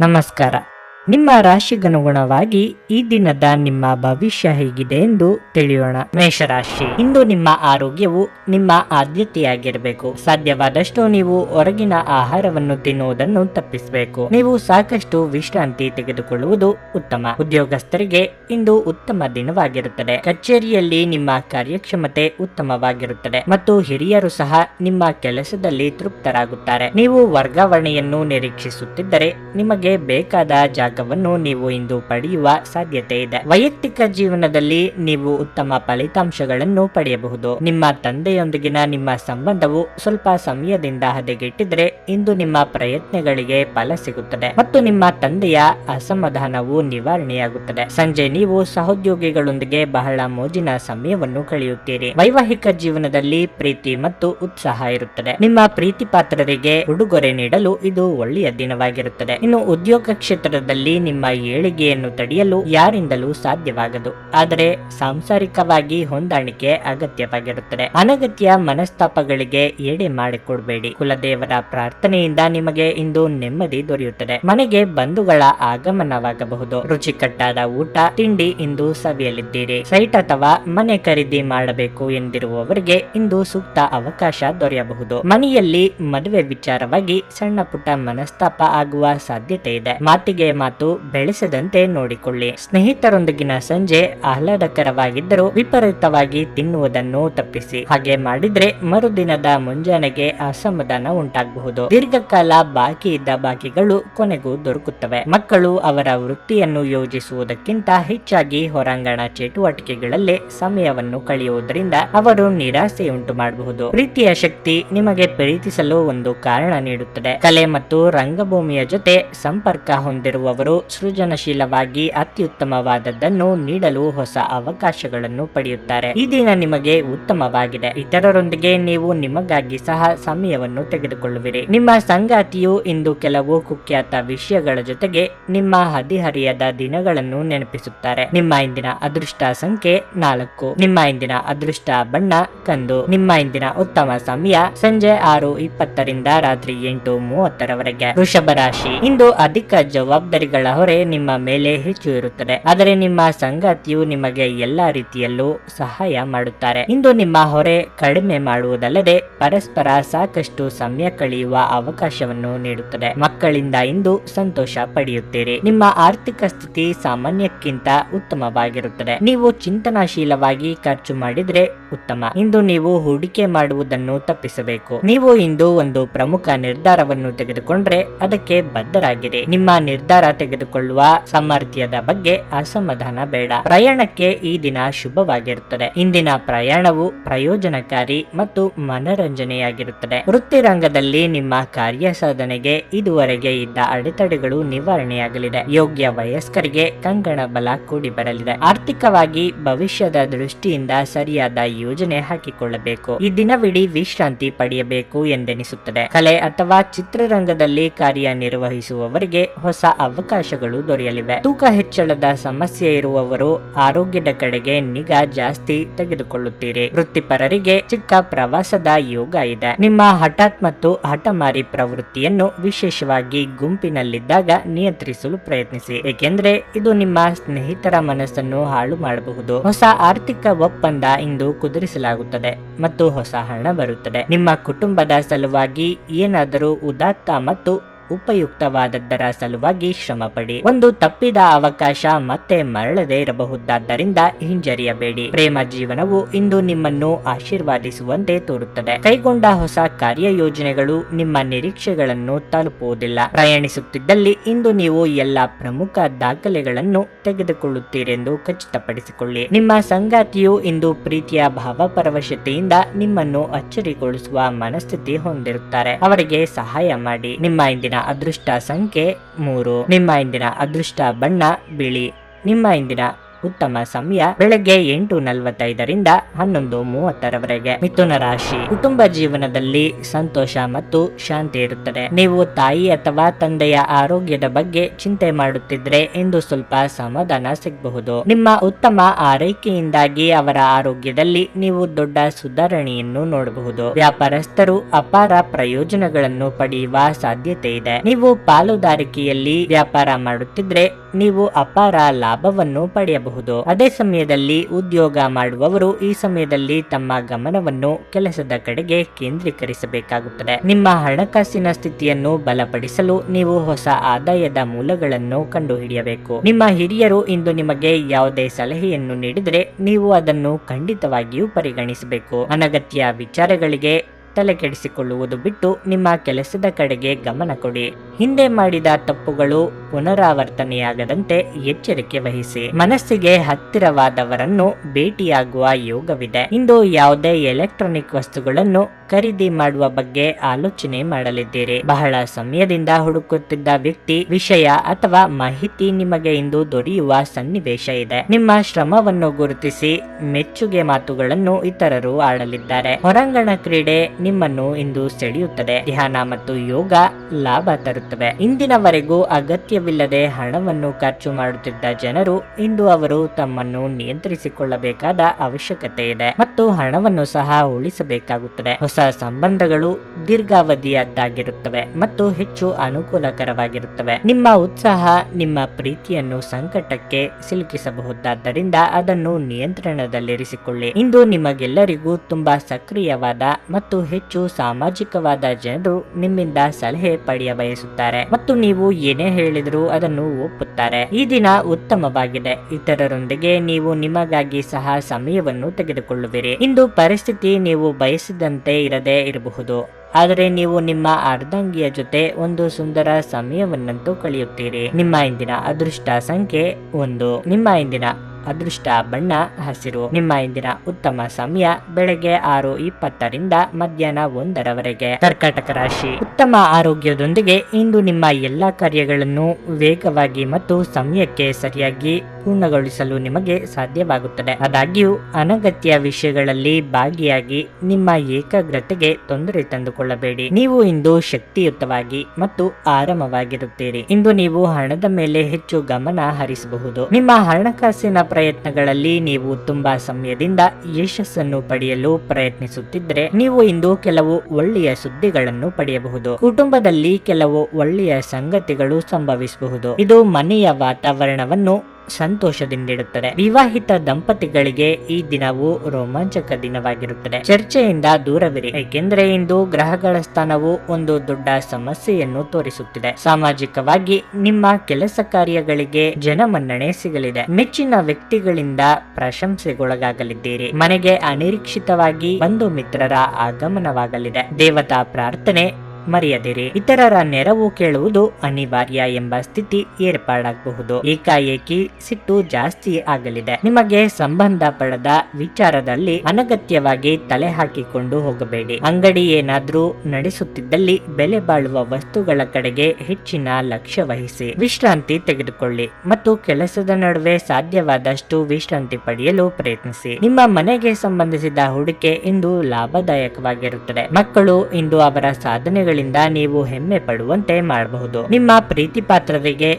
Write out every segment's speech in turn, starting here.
ನಮಸ್ಕಾರ. ನಿಮ್ಮ ರಾಶಿಗನುಗುಣವಾಗಿ ಈ ದಿನದ ನಿಮ್ಮ ಭವಿಷ್ಯ ಹೇಗಿದೆ ಎಂದು ತಿಳಿಯೋಣ. ಮೇಷರಾಶಿ. ಇಂದು ನಿಮ್ಮ ಆರೋಗ್ಯವು ನಿಮ್ಮ ಆದ್ಯತೆಯಾಗಿರಬೇಕು. ಸಾಧ್ಯವಾದಷ್ಟು ನೀವು ಹೊರಗಿನ ಆಹಾರವನ್ನು ತಿನ್ನುವುದನ್ನು ತಪ್ಪಿಸಬೇಕು. ನೀವು ಸಾಕಷ್ಟು ವಿಶ್ರಾಂತಿ ತೆಗೆದುಕೊಳ್ಳುವುದು ಉತ್ತಮ. ಉದ್ಯೋಗಸ್ಥರಿಗೆ ಇಂದು ಉತ್ತಮ ದಿನವಾಗಿರುತ್ತದೆ. ಕಚೇರಿಯಲ್ಲಿ ನಿಮ್ಮ ಕಾರ್ಯಕ್ಷಮತೆ ಉತ್ತಮವಾಗಿರುತ್ತದೆ ಮತ್ತು ಹಿರಿಯರು ಸಹ ನಿಮ್ಮ ಕೆಲಸದಲ್ಲಿ ತೃಪ್ತರಾಗುತ್ತಾರೆ. ನೀವು ವರ್ಗಾವಣೆಯನ್ನು ನಿರೀಕ್ಷಿಸುತ್ತಿದ್ದರೆ ನಿಮಗೆ ಬೇಕಾದ ಜಾಗವನ್ನು ನೀವು ಇಂದು ಪಡೆಯುವ ಸಾಧ್ಯತೆ ಇದೆ. ವೈಯಕ್ತಿಕ ಜೀವನದಲ್ಲಿ ನೀವು ಉತ್ತಮ ಫಲಿತಾಂಶಗಳನ್ನು ಪಡೆಯಬಹುದು. ನಿಮ್ಮ ತಂದೆಯೊಂದಿಗಿನ ನಿಮ್ಮ ಸಂಬಂಧವು ಸ್ವಲ್ಪ ಸಮಯದಿಂದ ಹದಗೆಟ್ಟಿದ್ರೆ ಇಂದು ನಿಮ್ಮ ಪ್ರಯತ್ನಗಳಿಗೆ ಫಲ ಸಿಗುತ್ತದೆ. ಮತ್ತು ನಿಮ್ಮ ತಂದೆಯ ಅಸಮಾಧಾನವು ನಿವಾರಣೆಯಾಗುತ್ತದೆ. ಸಂಜೆ ನೀವು ಸಹೋದ್ಯೋಗಿಗಳೊಂದಿಗೆ ಬಹಳ ಮೋಜಿನ ಸಮಯವನ್ನು ಕಳೆಯುತ್ತೀರಿ. ವೈವಾಹಿಕ ಜೀವನದಲ್ಲಿ ಪ್ರೀತಿ ಮತ್ತು ಉತ್ಸಾಹ ಇರುತ್ತದೆ. ನಿಮ್ಮ ಪ್ರೀತಿ ಪಾತ್ರರಿಗೆ ಉಡುಗೊರೆ ನೀಡಲು ಇದು ಒಳ್ಳೆಯ ದಿನವಾಗಿರುತ್ತದೆ. ಇನ್ನು ಉದ್ಯೋಗ ಕ್ಷೇತ್ರದಲ್ಲಿ ನಿಮ್ಮ ಏಳಿಗೆಯನ್ನು ತಡೆಯಲು ಯಾರಿಂದಲೂ ಸಾಧ್ಯವಾಗದು. ಆದರೆ ಸಾಂಸಾರಿಕವಾಗಿ ಹೊಂದಾಣಿಕೆ ಅಗತ್ಯವಾಗಿರುತ್ತದೆ. ಅನಗತ್ಯ ಮನಸ್ತಾಪಗಳಿಗೆ ಎಡೆ ಮಾಡಿಕೊಡಬೇಡಿ. ಕುಲದೇವರ ಪ್ರಾರ್ಥನೆಯಿಂದ ನಿಮಗೆ ಇಂದು ನೆಮ್ಮದಿ ದೊರೆಯುತ್ತದೆ. ಮನೆಗೆ ಬಂಧುಗಳ ಆಗಮನವಾಗಬಹುದು. ರುಚಿಕಟ್ಟಾದ ಊಟ, ತಿಂಡಿ ಇಂದು ಸವಿಯಲಿದ್ದೀರಿ. ಸೈಟ್ ಅಥವಾ ಮನೆ ಖರೀದಿ ಮಾಡಬೇಕು ಎಂದಿರುವವರಿಗೆ ಇಂದು ಸೂಕ್ತ ಅವಕಾಶ ದೊರೆಯಬಹುದು. ಮನೆಯಲ್ಲಿ ಮದುವೆ ವಿಚಾರವಾಗಿ ಸಣ್ಣ ಪುಟ್ಟ ಮನಸ್ತಾಪ ಆಗುವ ಸಾಧ್ಯತೆ ಇದೆ. ಮಾತಿಗೆ ಮಾತು ಬೆಳೆಸದಂತೆ ನೋಡಿಕೊಳ್ಳಿ. ಸ್ನೇಹಿತರೊಂದಿಗಿನ ಸಂಜೆ ಆಹ್ಲಾದಕರವಾಗಿದ್ದರೂ ವಿಪರೀತವಾಗಿ ತಿನ್ನುವುದನ್ನು ತಪ್ಪಿಸಿ. ಹಾಗೆ ಮಾಡಿದ್ರೆ ಮರುದಿನದ ಮುಂಜಾನೆಗೆ ಅಸಮಾಧಾನ ಉಂಟಾಗಬಹುದು. ದೀರ್ಘಕಾಲ ಬಾಕಿ ಇದ್ದ ಬಾಕಿಗಳು ಕೊನೆಗೂ ದೊರಕುತ್ತವೆ. ಮಕ್ಕಳು ಅವರ ವೃತ್ತಿಯನ್ನು ಯೋಜಿಸುವುದಕ್ಕಿಂತ ಹೆಚ್ಚಾಗಿ ಹೊರಾಂಗಣ ಚಟುವಟಿಕೆಗಳಲ್ಲಿ ಸಮಯವನ್ನು ಕಳೆಯುವುದರಿಂದ ಅವರು ನಿರಾಸೆಯುಂಟು ಮಾಡಬಹುದು. ಪ್ರೀತಿಯ ಶಕ್ತಿ ನಿಮಗೆ ಪ್ರೀತಿಸಲು ಒಂದು ಕಾರಣ ನೀಡುತ್ತದೆ. ಕಲೆ ಮತ್ತು ರಂಗಭೂಮಿಯ ಜೊತೆ ಸಂಪರ್ಕ ಹೊಂದಿರುವವರು ಸೃಜನಶೀಲವಾಗಿ ಅತ್ಯುತ್ತಮವಾದದ್ದನ್ನು ನೀಡಲು ಹೊಸ ಅವಕಾಶಗಳನ್ನು ಪಡೆಯುತ್ತಾರೆ. ಈ ದಿನ ನಿಮಗೆ ಉತ್ತಮವಾಗಿದೆ. ಇತರರೊಂದಿಗೆ ನೀವು ನಿಮಗಾಗಿ ಸಹ ಸಮಯವನ್ನು ತೆಗೆದುಕೊಳ್ಳುವಿರಿ. ನಿಮ್ಮ ಸಂಗಾತಿಯು ಇಂದು ಕೆಲವು ಕುಖ್ಯಾತ ವಿಷಯಗಳ ಜೊತೆಗೆ ನಿಮ್ಮ ಹದಿಹರಿಯದ ದಿನಗಳನ್ನು ನೆನಪಿಸುತ್ತಾರೆ. ನಿಮ್ಮ ಇಂದಿನ ಅದೃಷ್ಟ ಸಂಖ್ಯೆ ನಾಲ್ಕು. ನಿಮ್ಮ ಇಂದಿನ ಅದೃಷ್ಟ ಬಣ್ಣ ಕಂದು. ನಿಮ್ಮ ಇಂದಿನ ಉತ್ತಮ ಸಮಯ ಸಂಜೆ ಆರು ಇಪ್ಪತ್ತರಿಂದ ರಾತ್ರಿ ಎಂಟು ಮೂವತ್ತರವರೆಗೆ. ವೃಷಭ ರಾಶಿ. ಇಂದು ಅಧಿಕ ಜವಾಬ್ದಾರಿಗಳ ಹೊರೆ ನಿಮ್ಮ ಮೇಲೆ ಹೆಚ್ಚು ಇರುತ್ತದೆ. ಆದರೆ ನಿಮ್ಮ ಸಂಗಾತಿಯು ನಿಮಗೆ ಎಲ್ಲಾ ರೀತಿಯಲ್ಲೂ ಸಹಾಯ ಮಾಡುತ್ತಾರೆ. ಇಂದು ನಿಮ್ಮ ಹೊರೆ ಕಡಿಮೆ ಮಾಡುವುದಲ್ಲದೆ ಪರಸ್ಪರ ಸಾಕಷ್ಟು ಸಮಯ ಕಳೆಯುವ ಅವಕಾಶವನ್ನು ನೀಡುತ್ತದೆ. ಮಕ್ಕಳಿಂದ ಇಂದು ಸಂತೋಷ ಪಡೆಯುತ್ತೀರಿ. ನಿಮ್ಮ ಆರ್ಥಿಕ ಸ್ಥಿತಿ ಸಾಮಾನ್ಯಕ್ಕಿಂತ ಉತ್ತಮವಾಗಿರುತ್ತದೆ. ನೀವು ಚಿಂತನಾಶೀಲವಾಗಿ ಖರ್ಚು ಮಾಡಿದ್ರೆ ಉತ್ತಮ. ಇಂದು ನೀವು ಹೂಡಿಕೆ ಮಾಡುವುದನ್ನು ತಪ್ಪಿಸಬೇಕು. ನೀವು ಇಂದು ಒಂದು ಪ್ರಮುಖ ನಿರ್ಧಾರವನ್ನು ತೆಗೆದುಕೊಂಡ್ರೆ ಅದಕ್ಕೆ ಬದ್ಧರಾಗಿರಿ. ನಿಮ್ಮ ನಿರ್ಧಾರ ತೆಗೆದುಕೊಳ್ಳುವ ಸಾಮರ್ಥ್ಯದ ಬಗ್ಗೆ ಅಸಮಾಧಾನ ಬೇಡ. ಪ್ರಯಾಣಕ್ಕೆ ಈ ದಿನ ಶುಭವಾಗಿರುತ್ತದೆ. ಇಂದಿನ ಪ್ರಯಾಣವು ಪ್ರಯೋಜನಕಾರಿ ಮತ್ತು ಮನರಂಜನೆಯಾಗಿರುತ್ತದೆ. ವೃತ್ತಿರಂಗದಲ್ಲಿ ನಿಮ್ಮ ಕಾರ್ಯ ಸಾಧನೆಗೆ ಇದುವರೆಗೆ ಇದ್ದ ಅಡೆತಡೆಗಳು ನಿವಾರಣೆಯಾಗಲಿದೆ. ಯೋಗ್ಯ ವಯಸ್ಕರಿಗೆ ಕಂಗಣ ಬಲ ಕೂಡಿ ಬರಲಿದೆ. ಆರ್ಥಿಕವಾಗಿ ಭವಿಷ್ಯದ ದೃಷ್ಟಿಯಿಂದ ಸರಿಯಾದ ಯೋಜನೆ ಹಾಕಿಕೊಳ್ಳಬೇಕು. ಈ ದಿನವಿಡೀ ವಿಶ್ರಾಂತಿ ಪಡೆಯಬೇಕು ಎಂದೆನಿಸುತ್ತದೆ. ಕಲೆ ಅಥವಾ ಚಿತ್ರರಂಗದಲ್ಲಿ ಕಾರ್ಯನಿರ್ವಹಿಸುವವರಿಗೆ ಹೊಸ ಅವಕಾಶಗಳು ದೊರೆಯಲಿವೆ. ತೂಕ ಹೆಚ್ಚಳದ ಸಮಸ್ಯೆ ಇರುವವರು ಆರೋಗ್ಯದ ಕಡೆಗೆ ನಿಗಾ ಜಾಸ್ತಿ ತೆಗೆದುಕೊಳ್ಳುತ್ತೀರಿ. ವೃತ್ತಿಪರರಿಗೆ ಚಿಕ್ಕ ಪ್ರವಾಸದ ಯೋಗ ಇದೆ. ನಿಮ್ಮ ಹಠಾತ್ ಮತ್ತು ಹಠಮಾರಿ ಪ್ರವೃತ್ತಿಯನ್ನು ವಿಶೇಷವಾಗಿ ಗುಂಪಿನಲ್ಲಿದ್ದಾಗ ನಿಯಂತ್ರಿಸಲು ಪ್ರಯತ್ನಿಸಿ. ಏಕೆಂದ್ರೆ ಇದು ನಿಮ್ಮ ಸ್ನೇಹಿತರ ಮನಸ್ಸನ್ನು ಹಾಳು ಮಾಡಬಹುದು. ಹೊಸ ಆರ್ಥಿಕ ಒಪ್ಪಂದ ಇಂದು ಕುದುರಿಸಲಾಗುತ್ತದೆ ಮತ್ತು ಹೊಸ ಹಣ ಬರುತ್ತದೆ. ನಿಮ್ಮ ಕುಟುಂಬದ ಸಲುವಾಗಿ ಏನಾದರೂ ಉದಾತ್ತ ಮತ್ತು ಉಪಯುಕ್ತವಾದದ್ದರ ಸಲುವಾಗಿ ಶ್ರಮಪಡಿ. ಒಂದು ತಪ್ಪಿದ ಅವಕಾಶ ಮತ್ತೆ ಮರಳದೆ ಇರಬಹುದಾದ್ದರಿಂದ ಹಿಂಜರಿಯಬೇಡಿ. ಪ್ರೇಮ ಜೀವನವು ಇಂದು ನಿಮ್ಮನ್ನು ಆಶೀರ್ವಾದಿಸುವಂತೆ ತೋರುತ್ತದೆ. ಕೈಗೊಂಡ ಹೊಸ ಕಾರ್ಯಯೋಜನೆಗಳು ನಿಮ್ಮ ನಿರೀಕ್ಷೆಗಳನ್ನು ತಲುಪುವುದಿಲ್ಲ. ಪ್ರಯಾಣಿಸುತ್ತಿದ್ದಲ್ಲಿ ಇಂದು ನೀವು ಎಲ್ಲ ಪ್ರಮುಖ ದಾಖಲೆಗಳನ್ನು ತೆಗೆದುಕೊಳ್ಳುತ್ತೀರೆಂದು ಖಚಿತಪಡಿಸಿಕೊಳ್ಳಿ. ನಿಮ್ಮ ಸಂಗಾತಿಯು ಇಂದು ಪ್ರೀತಿಯ ಭಾವಪರವಶತೆಯಿಂದ ನಿಮ್ಮನ್ನು ಅಚ್ಚರಿಗೊಳಿಸುವ ಮನಸ್ಥಿತಿ ಹೊಂದಿರುತ್ತಾರೆ. ಅವರಿಗೆ ಸಹಾಯ ಮಾಡಿ. ನಿಮ್ಮ ಇಂದಿನ ಅದೃಷ್ಟ ಸಂಖ್ಯೆ ಮೂರು. ನಿಮ್ಮ ಇಂದಿನ ಅದೃಷ್ಟ ಬಣ್ಣ ಬಿಳಿ. ನಿಮ್ಮ ಇಂದಿನ ಉತ್ತಮ ಸಮಯ ಬೆಳಗ್ಗೆ ಎಂಟು ನಲವತ್ತೈದರಿಂದ ಹನ್ನೊಂದು ಮೂವತ್ತರವರೆಗೆ. ಮಿಥುನ ರಾಶಿ. ಕುಟುಂಬ ಜೀವನದಲ್ಲಿ ಸಂತೋಷ ಮತ್ತು ಶಾಂತಿ ಇರುತ್ತದೆ. ನೀವು ತಾಯಿ ಅಥವಾ ತಂದೆಯ ಆರೋಗ್ಯದ ಬಗ್ಗೆ ಚಿಂತೆ ಮಾಡುತ್ತಿದ್ರೆ ಇಂದು ಸ್ವಲ್ಪ ಸಮಾಧಾನ ಸಿಗಬಹುದು. ನಿಮ್ಮ ಉತ್ತಮ ಆರೈಕೆಯಿಂದಾಗಿ ಅವರ ಆರೋಗ್ಯದಲ್ಲಿ ನೀವು ದೊಡ್ಡ ಸುಧಾರಣೆಯನ್ನು ನೋಡಬಹುದು. ವ್ಯಾಪಾರಸ್ಥರು ಅಪಾರ ಪ್ರಯೋಜನಗಳನ್ನು ಪಡೆಯುವ ಸಾಧ್ಯತೆ ಇದೆ. ನೀವು ಪಾಲುದಾರಿಕೆಯಲ್ಲಿ ವ್ಯಾಪಾರ ಮಾಡುತ್ತಿದ್ರೆ ನೀವು ಅಪಾರ ಲಾಭವನ್ನು ಪಡೆಯಬಹುದು. ಅದೇ ಸಮಯದಲ್ಲಿ ಉದ್ಯೋಗ ಮಾಡುವವರು ಈ ಸಮಯದಲ್ಲಿ ತಮ್ಮ ಗಮನವನ್ನು ಕೆಲಸದ ಕಡೆಗೆ ಕೇಂದ್ರೀಕರಿಸಬೇಕಾಗುತ್ತದೆ. ನಿಮ್ಮ ಹಣಕಾಸಿನ ಸ್ಥಿತಿಯನ್ನು ಬಲಪಡಿಸಲು ನೀವು ಹೊಸ ಆದಾಯದ ಮೂಲಗಳನ್ನು ಕಂಡುಹಿಡಿಯಬೇಕು. ನಿಮ್ಮ ಹಿರಿಯರು ಇಂದು ನಿಮಗೆ ಯಾವುದೇ ಸಲಹೆಯನ್ನು ನೀಡಿದರೆ ನೀವು ಅದನ್ನು ಖಂಡಿತವಾಗಿಯೂ ಪರಿಗಣಿಸಬೇಕು. ಅನಗತ್ಯ ವಿಚಾರಗಳಿಗೆ ತಲೆ ಕೆಡಿಸಿಕೊಳ್ಳುವುದು ಬಿಟ್ಟು ನಿಮ್ಮ ಕೆಲಸದ ಕಡೆಗೆ ಗಮನ ಕೊಡಿ. ಹಿಂದೆ ಮಾಡಿದ ತಪ್ಪುಗಳು ಪುನರಾವರ್ತನೆಯಾಗದಂತೆ ಎಚ್ಚರಿಕೆ ವಹಿಸಿ. ಮನಸ್ಸಿಗೆ ಹತ್ತಿರವಾದವರನ್ನು ಭೇಟಿಯಾಗುವ ಯೋಗವಿದೆ. ಇಂದು ಯಾವುದೇ ಎಲೆಕ್ಟ್ರಾನಿಕ್ ವಸ್ತುಗಳನ್ನು ಖರೀದಿ ಮಾಡುವ ಬಗ್ಗೆ ಆಲೋಚನೆ ಮಾಡಲಿದ್ದೀರಿ. ಬಹಳ ಸಮಯದಿಂದ ಹುಡುಕುತ್ತಿದ್ದ ವ್ಯಕ್ತಿ, ವಿಷಯ ಅಥವಾ ಮಾಹಿತಿ ನಿಮಗೆ ಇಂದು ದೊರೆಯುವ ಸನ್ನಿವೇಶ ಇದೆ. ನಿಮ್ಮ ಶ್ರಮವನ್ನು ಗುರುತಿಸಿ ಮೆಚ್ಚುಗೆ ಮಾತುಗಳನ್ನು ಇತರರು ಆಡಲಿದ್ದಾರೆ. ಹೊರಾಂಗಣ ಕ್ರೀಡೆ ನಿಮ್ಮನ್ನು ಇಂದು ಸೆಳೆಯುತ್ತದೆ. ಧ್ಯಾನ ಮತ್ತು ಯೋಗ ಲಾಭ ತರುತ್ತವೆ. ಇಂದಿನವರೆಗೂ ಅಗತ್ಯವಿಲ್ಲದೆ ಹಣವನ್ನು ಖರ್ಚು ಮಾಡುತ್ತಿದ್ದ ಜನರು ಇಂದು ಅವರು ತಮ್ಮನ್ನು ನಿಯಂತ್ರಿಸಿಕೊಳ್ಳಬೇಕಾದ ಅವಶ್ಯಕತೆ ಇದೆ ಮತ್ತು ಹಣವನ್ನು ಸಹ ಉಳಿಸಬೇಕಾಗುತ್ತದೆ. ಹೊಸ ಸಂಬಂಧಗಳು ದೀರ್ಘಾವಧಿಯದ್ದಾಗಿರುತ್ತವೆ ಮತ್ತು ಹೆಚ್ಚು ಅನುಕೂಲಕರವಾಗಿರುತ್ತವೆ. ನಿಮ್ಮ ಉತ್ಸಾಹ ನಿಮ್ಮ ಪ್ರೀತಿಯನ್ನು ಸಂಕಟಕ್ಕೆ ಸಿಲುಕಿಸಬಹುದಾದ್ದರಿಂದ ಅದನ್ನು ನಿಯಂತ್ರಣದಲ್ಲಿರಿಸಿಕೊಳ್ಳಿ. ಇಂದು ನಿಮಗೆಲ್ಲರಿಗೂ ತುಂಬಾ ಸಕ್ರಿಯವಾದ ಮತ್ತು ಹೆಚ್ಚು ಸಾಮಾಜಿಕವಾದ ಜನರು ನಿಮ್ಮಿಂದ ಸಲಹೆ ಪಡೆಯ ಬಯಸುತ್ತಾರೆ. ಮತ್ತು ನೀವು ಏನೇ ಹೇಳಿದರೂ ಅದನ್ನು ಒಪ್ಪುತ್ತಾರೆ. ಈ ದಿನ ಉತ್ತಮವಾಗಿದೆ. ಇತರರೊಂದಿಗೆ ನೀವು ನಿಮಗಾಗಿ ಸಹ ಸಮಯವನ್ನು ತೆಗೆದುಕೊಳ್ಳುವಿರಿ. ಇಂದು ಪರಿಸ್ಥಿತಿ ನೀವು ಬಯಸಿದಂತೆ ಇರದೇ ಇರಬಹುದು. ಆದರೆ ನೀವು ನಿಮ್ಮ ಅರ್ಧಂಗಿಯ ಜೊತೆ ಒಂದು ಸುಂದರ ಸಮಯವನ್ನಂತೂ ಕಳೆಯುತ್ತೀರಿ. ನಿಮ್ಮ ಇಂದಿನ ಅದೃಷ್ಟ ಸಂಖ್ಯೆ ಒಂದು. ನಿಮ್ಮ ಇಂದಿನ ಅದೃಷ್ಟ ಬಣ್ಣ ಹಸಿರು. ನಿಮ್ಮ ಇಂದಿನ ಉತ್ತಮ ಸಮಯ ಬೆಳಗ್ಗೆ ಆರು ಇಪ್ಪತ್ತರಿಂದ ಮಧ್ಯಾಹ್ನ ಒಂದರವರೆಗೆ. ಕರ್ಕಾಟಕ ರಾಶಿ. ಉತ್ತಮ ಆರೋಗ್ಯದೊಂದಿಗೆ ಇಂದು ನಿಮ್ಮ ಎಲ್ಲಾ ಕಾರ್ಯಗಳನ್ನು ವೇಗವಾಗಿ ಮತ್ತು ಸಮಯಕ್ಕೆ ಸರಿಯಾಗಿ ಪೂರ್ಣಗೊಳಿಸಲು ನಿಮಗೆ ಸಾಧ್ಯವಾಗುತ್ತದೆ. ಆದಾಗ್ಯೂ, ಅನಗತ್ಯ ವಿಷಯಗಳಲ್ಲಿ ಭಾಗಿಯಾಗಿ ನಿಮ್ಮ ಏಕಾಗ್ರತೆಗೆ ತೊಂದರೆ ತಂದುಕೊಳ್ಳಬೇಡಿ. ನೀವು ಇಂದು ಶಕ್ತಿಯುತವಾಗಿ ಮತ್ತು ಆರಾಮವಾಗಿರುತ್ತೀರಿ. ಇಂದು ನೀವು ಹಣದ ಮೇಲೆ ಹೆಚ್ಚು ಗಮನ ಹರಿಸಬಹುದು. ನಿಮ್ಮ ಹಣಕಾಸಿನ ಪ್ರಯತ್ನಗಳಲ್ಲಿ ನೀವು ತುಂಬಾ ಸಮಯದಿಂದ ಯಶಸ್ಸನ್ನು ಪಡೆಯಲು ಪ್ರಯತ್ನಿಸುತ್ತಿದ್ದರೆ ನೀವು ಇಂದು ಕೆಲವು ಒಳ್ಳೆಯ ಸುದ್ದಿಗಳನ್ನು ಪಡೆಯಬಹುದು. ಕುಟುಂಬದಲ್ಲಿ ಕೆಲವು ಒಳ್ಳೆಯ ಸಂಗತಿಗಳು ಸಂಭವಿಸಬಹುದು. ಇದು ಮನೆಯ ವಾತಾವರಣವನ್ನು ಸಂತೋಷದಿಂದಿಡುತ್ತದೆ. ವಿವಾಹಿತ ದಂಪತಿಗಳಿಗೆ ಈ ದಿನವು ರೋಮಾಂಚಕ ದಿನವಾಗಿರುತ್ತದೆ. ಚರ್ಚೆಯಿಂದ ದೂರವಿರಿ, ಏಕೆಂದರೆ ಇಂದು ಗ್ರಹಗಳ ಸ್ಥಾನವು ಒಂದು ದೊಡ್ಡ ಸಮಸ್ಯೆಯನ್ನು ತೋರಿಸುತ್ತಿದೆ. ಸಾಮಾಜಿಕವಾಗಿ ನಿಮ್ಮ ಕೆಲಸ ಕಾರ್ಯಗಳಿಗೆ ಜನಮನ್ನಣೆ ಸಿಗಲಿದೆ. ಮೆಚ್ಚಿನ ವ್ಯಕ್ತಿಗಳಿಂದ ಪ್ರಶಂಸೆಗೊಳಗಾಗಲಿದ್ದೀರಿ. ಮನೆಗೆ ಅನಿರೀಕ್ಷಿತವಾಗಿ ಬಂಧು ಮಿತ್ರರ ಆಗಮನವಾಗಲಿದೆ. ದೇವತಾ ಪ್ರಾರ್ಥನೆ ಮರೆಯದಿರಿ. ಇತರರ ನೆರವು ಕೇಳುವುದು ಅನಿವಾರ್ಯ ಎಂಬ ಸ್ಥಿತಿ ಏರ್ಪಾಡಾಗಬಹುದು. ಏಕಾಏಕಿ ಸಿಟ್ಟು ಜಾಸ್ತಿ ಆಗಲಿದೆ. ನಿಮಗೆ ಸಂಬಂಧ ಪಡೆದ ವಿಚಾರದಲ್ಲಿ ಅನಗತ್ಯವಾಗಿ ತಲೆ ಹಾಕಿಕೊಂಡು ಹೋಗಬೇಡಿ. ಅಂಗಡಿ ಏನಾದ್ರೂ ನಡೆಸುತ್ತಿದ್ದಲ್ಲಿ ಬೆಲೆ ಬಾಳುವ ವಸ್ತುಗಳ ಕಡೆಗೆ ಹೆಚ್ಚಿನ ಲಕ್ಷ್ಯ ವಹಿಸಿ. ವಿಶ್ರಾಂತಿ ತೆಗೆದುಕೊಳ್ಳಿ ಮತ್ತು ಕೆಲಸದ ನಡುವೆ ಸಾಧ್ಯವಾದಷ್ಟು ವಿಶ್ರಾಂತಿ ಪಡೆಯಲು ಪ್ರಯತ್ನಿಸಿ. ನಿಮ್ಮ ಮನೆಗೆ ಸಂಬಂಧಿಸಿದ ಹೂಡಿಕೆ ಇಂದು ಲಾಭದಾಯಕವಾಗಿರುತ್ತದೆ. ಮಕ್ಕಳು ಇಂದು ಅವರ ಸಾಧನೆಗಳಿಂದ ನೀವು ಹೆಮ್ಮೆ ಪಡುವಂತೆ ಮಾಡಬಹುದು. ನಿಮ್ಮ ಪ್ರೀತಿ ಪಾತ್ರರಿಗೆ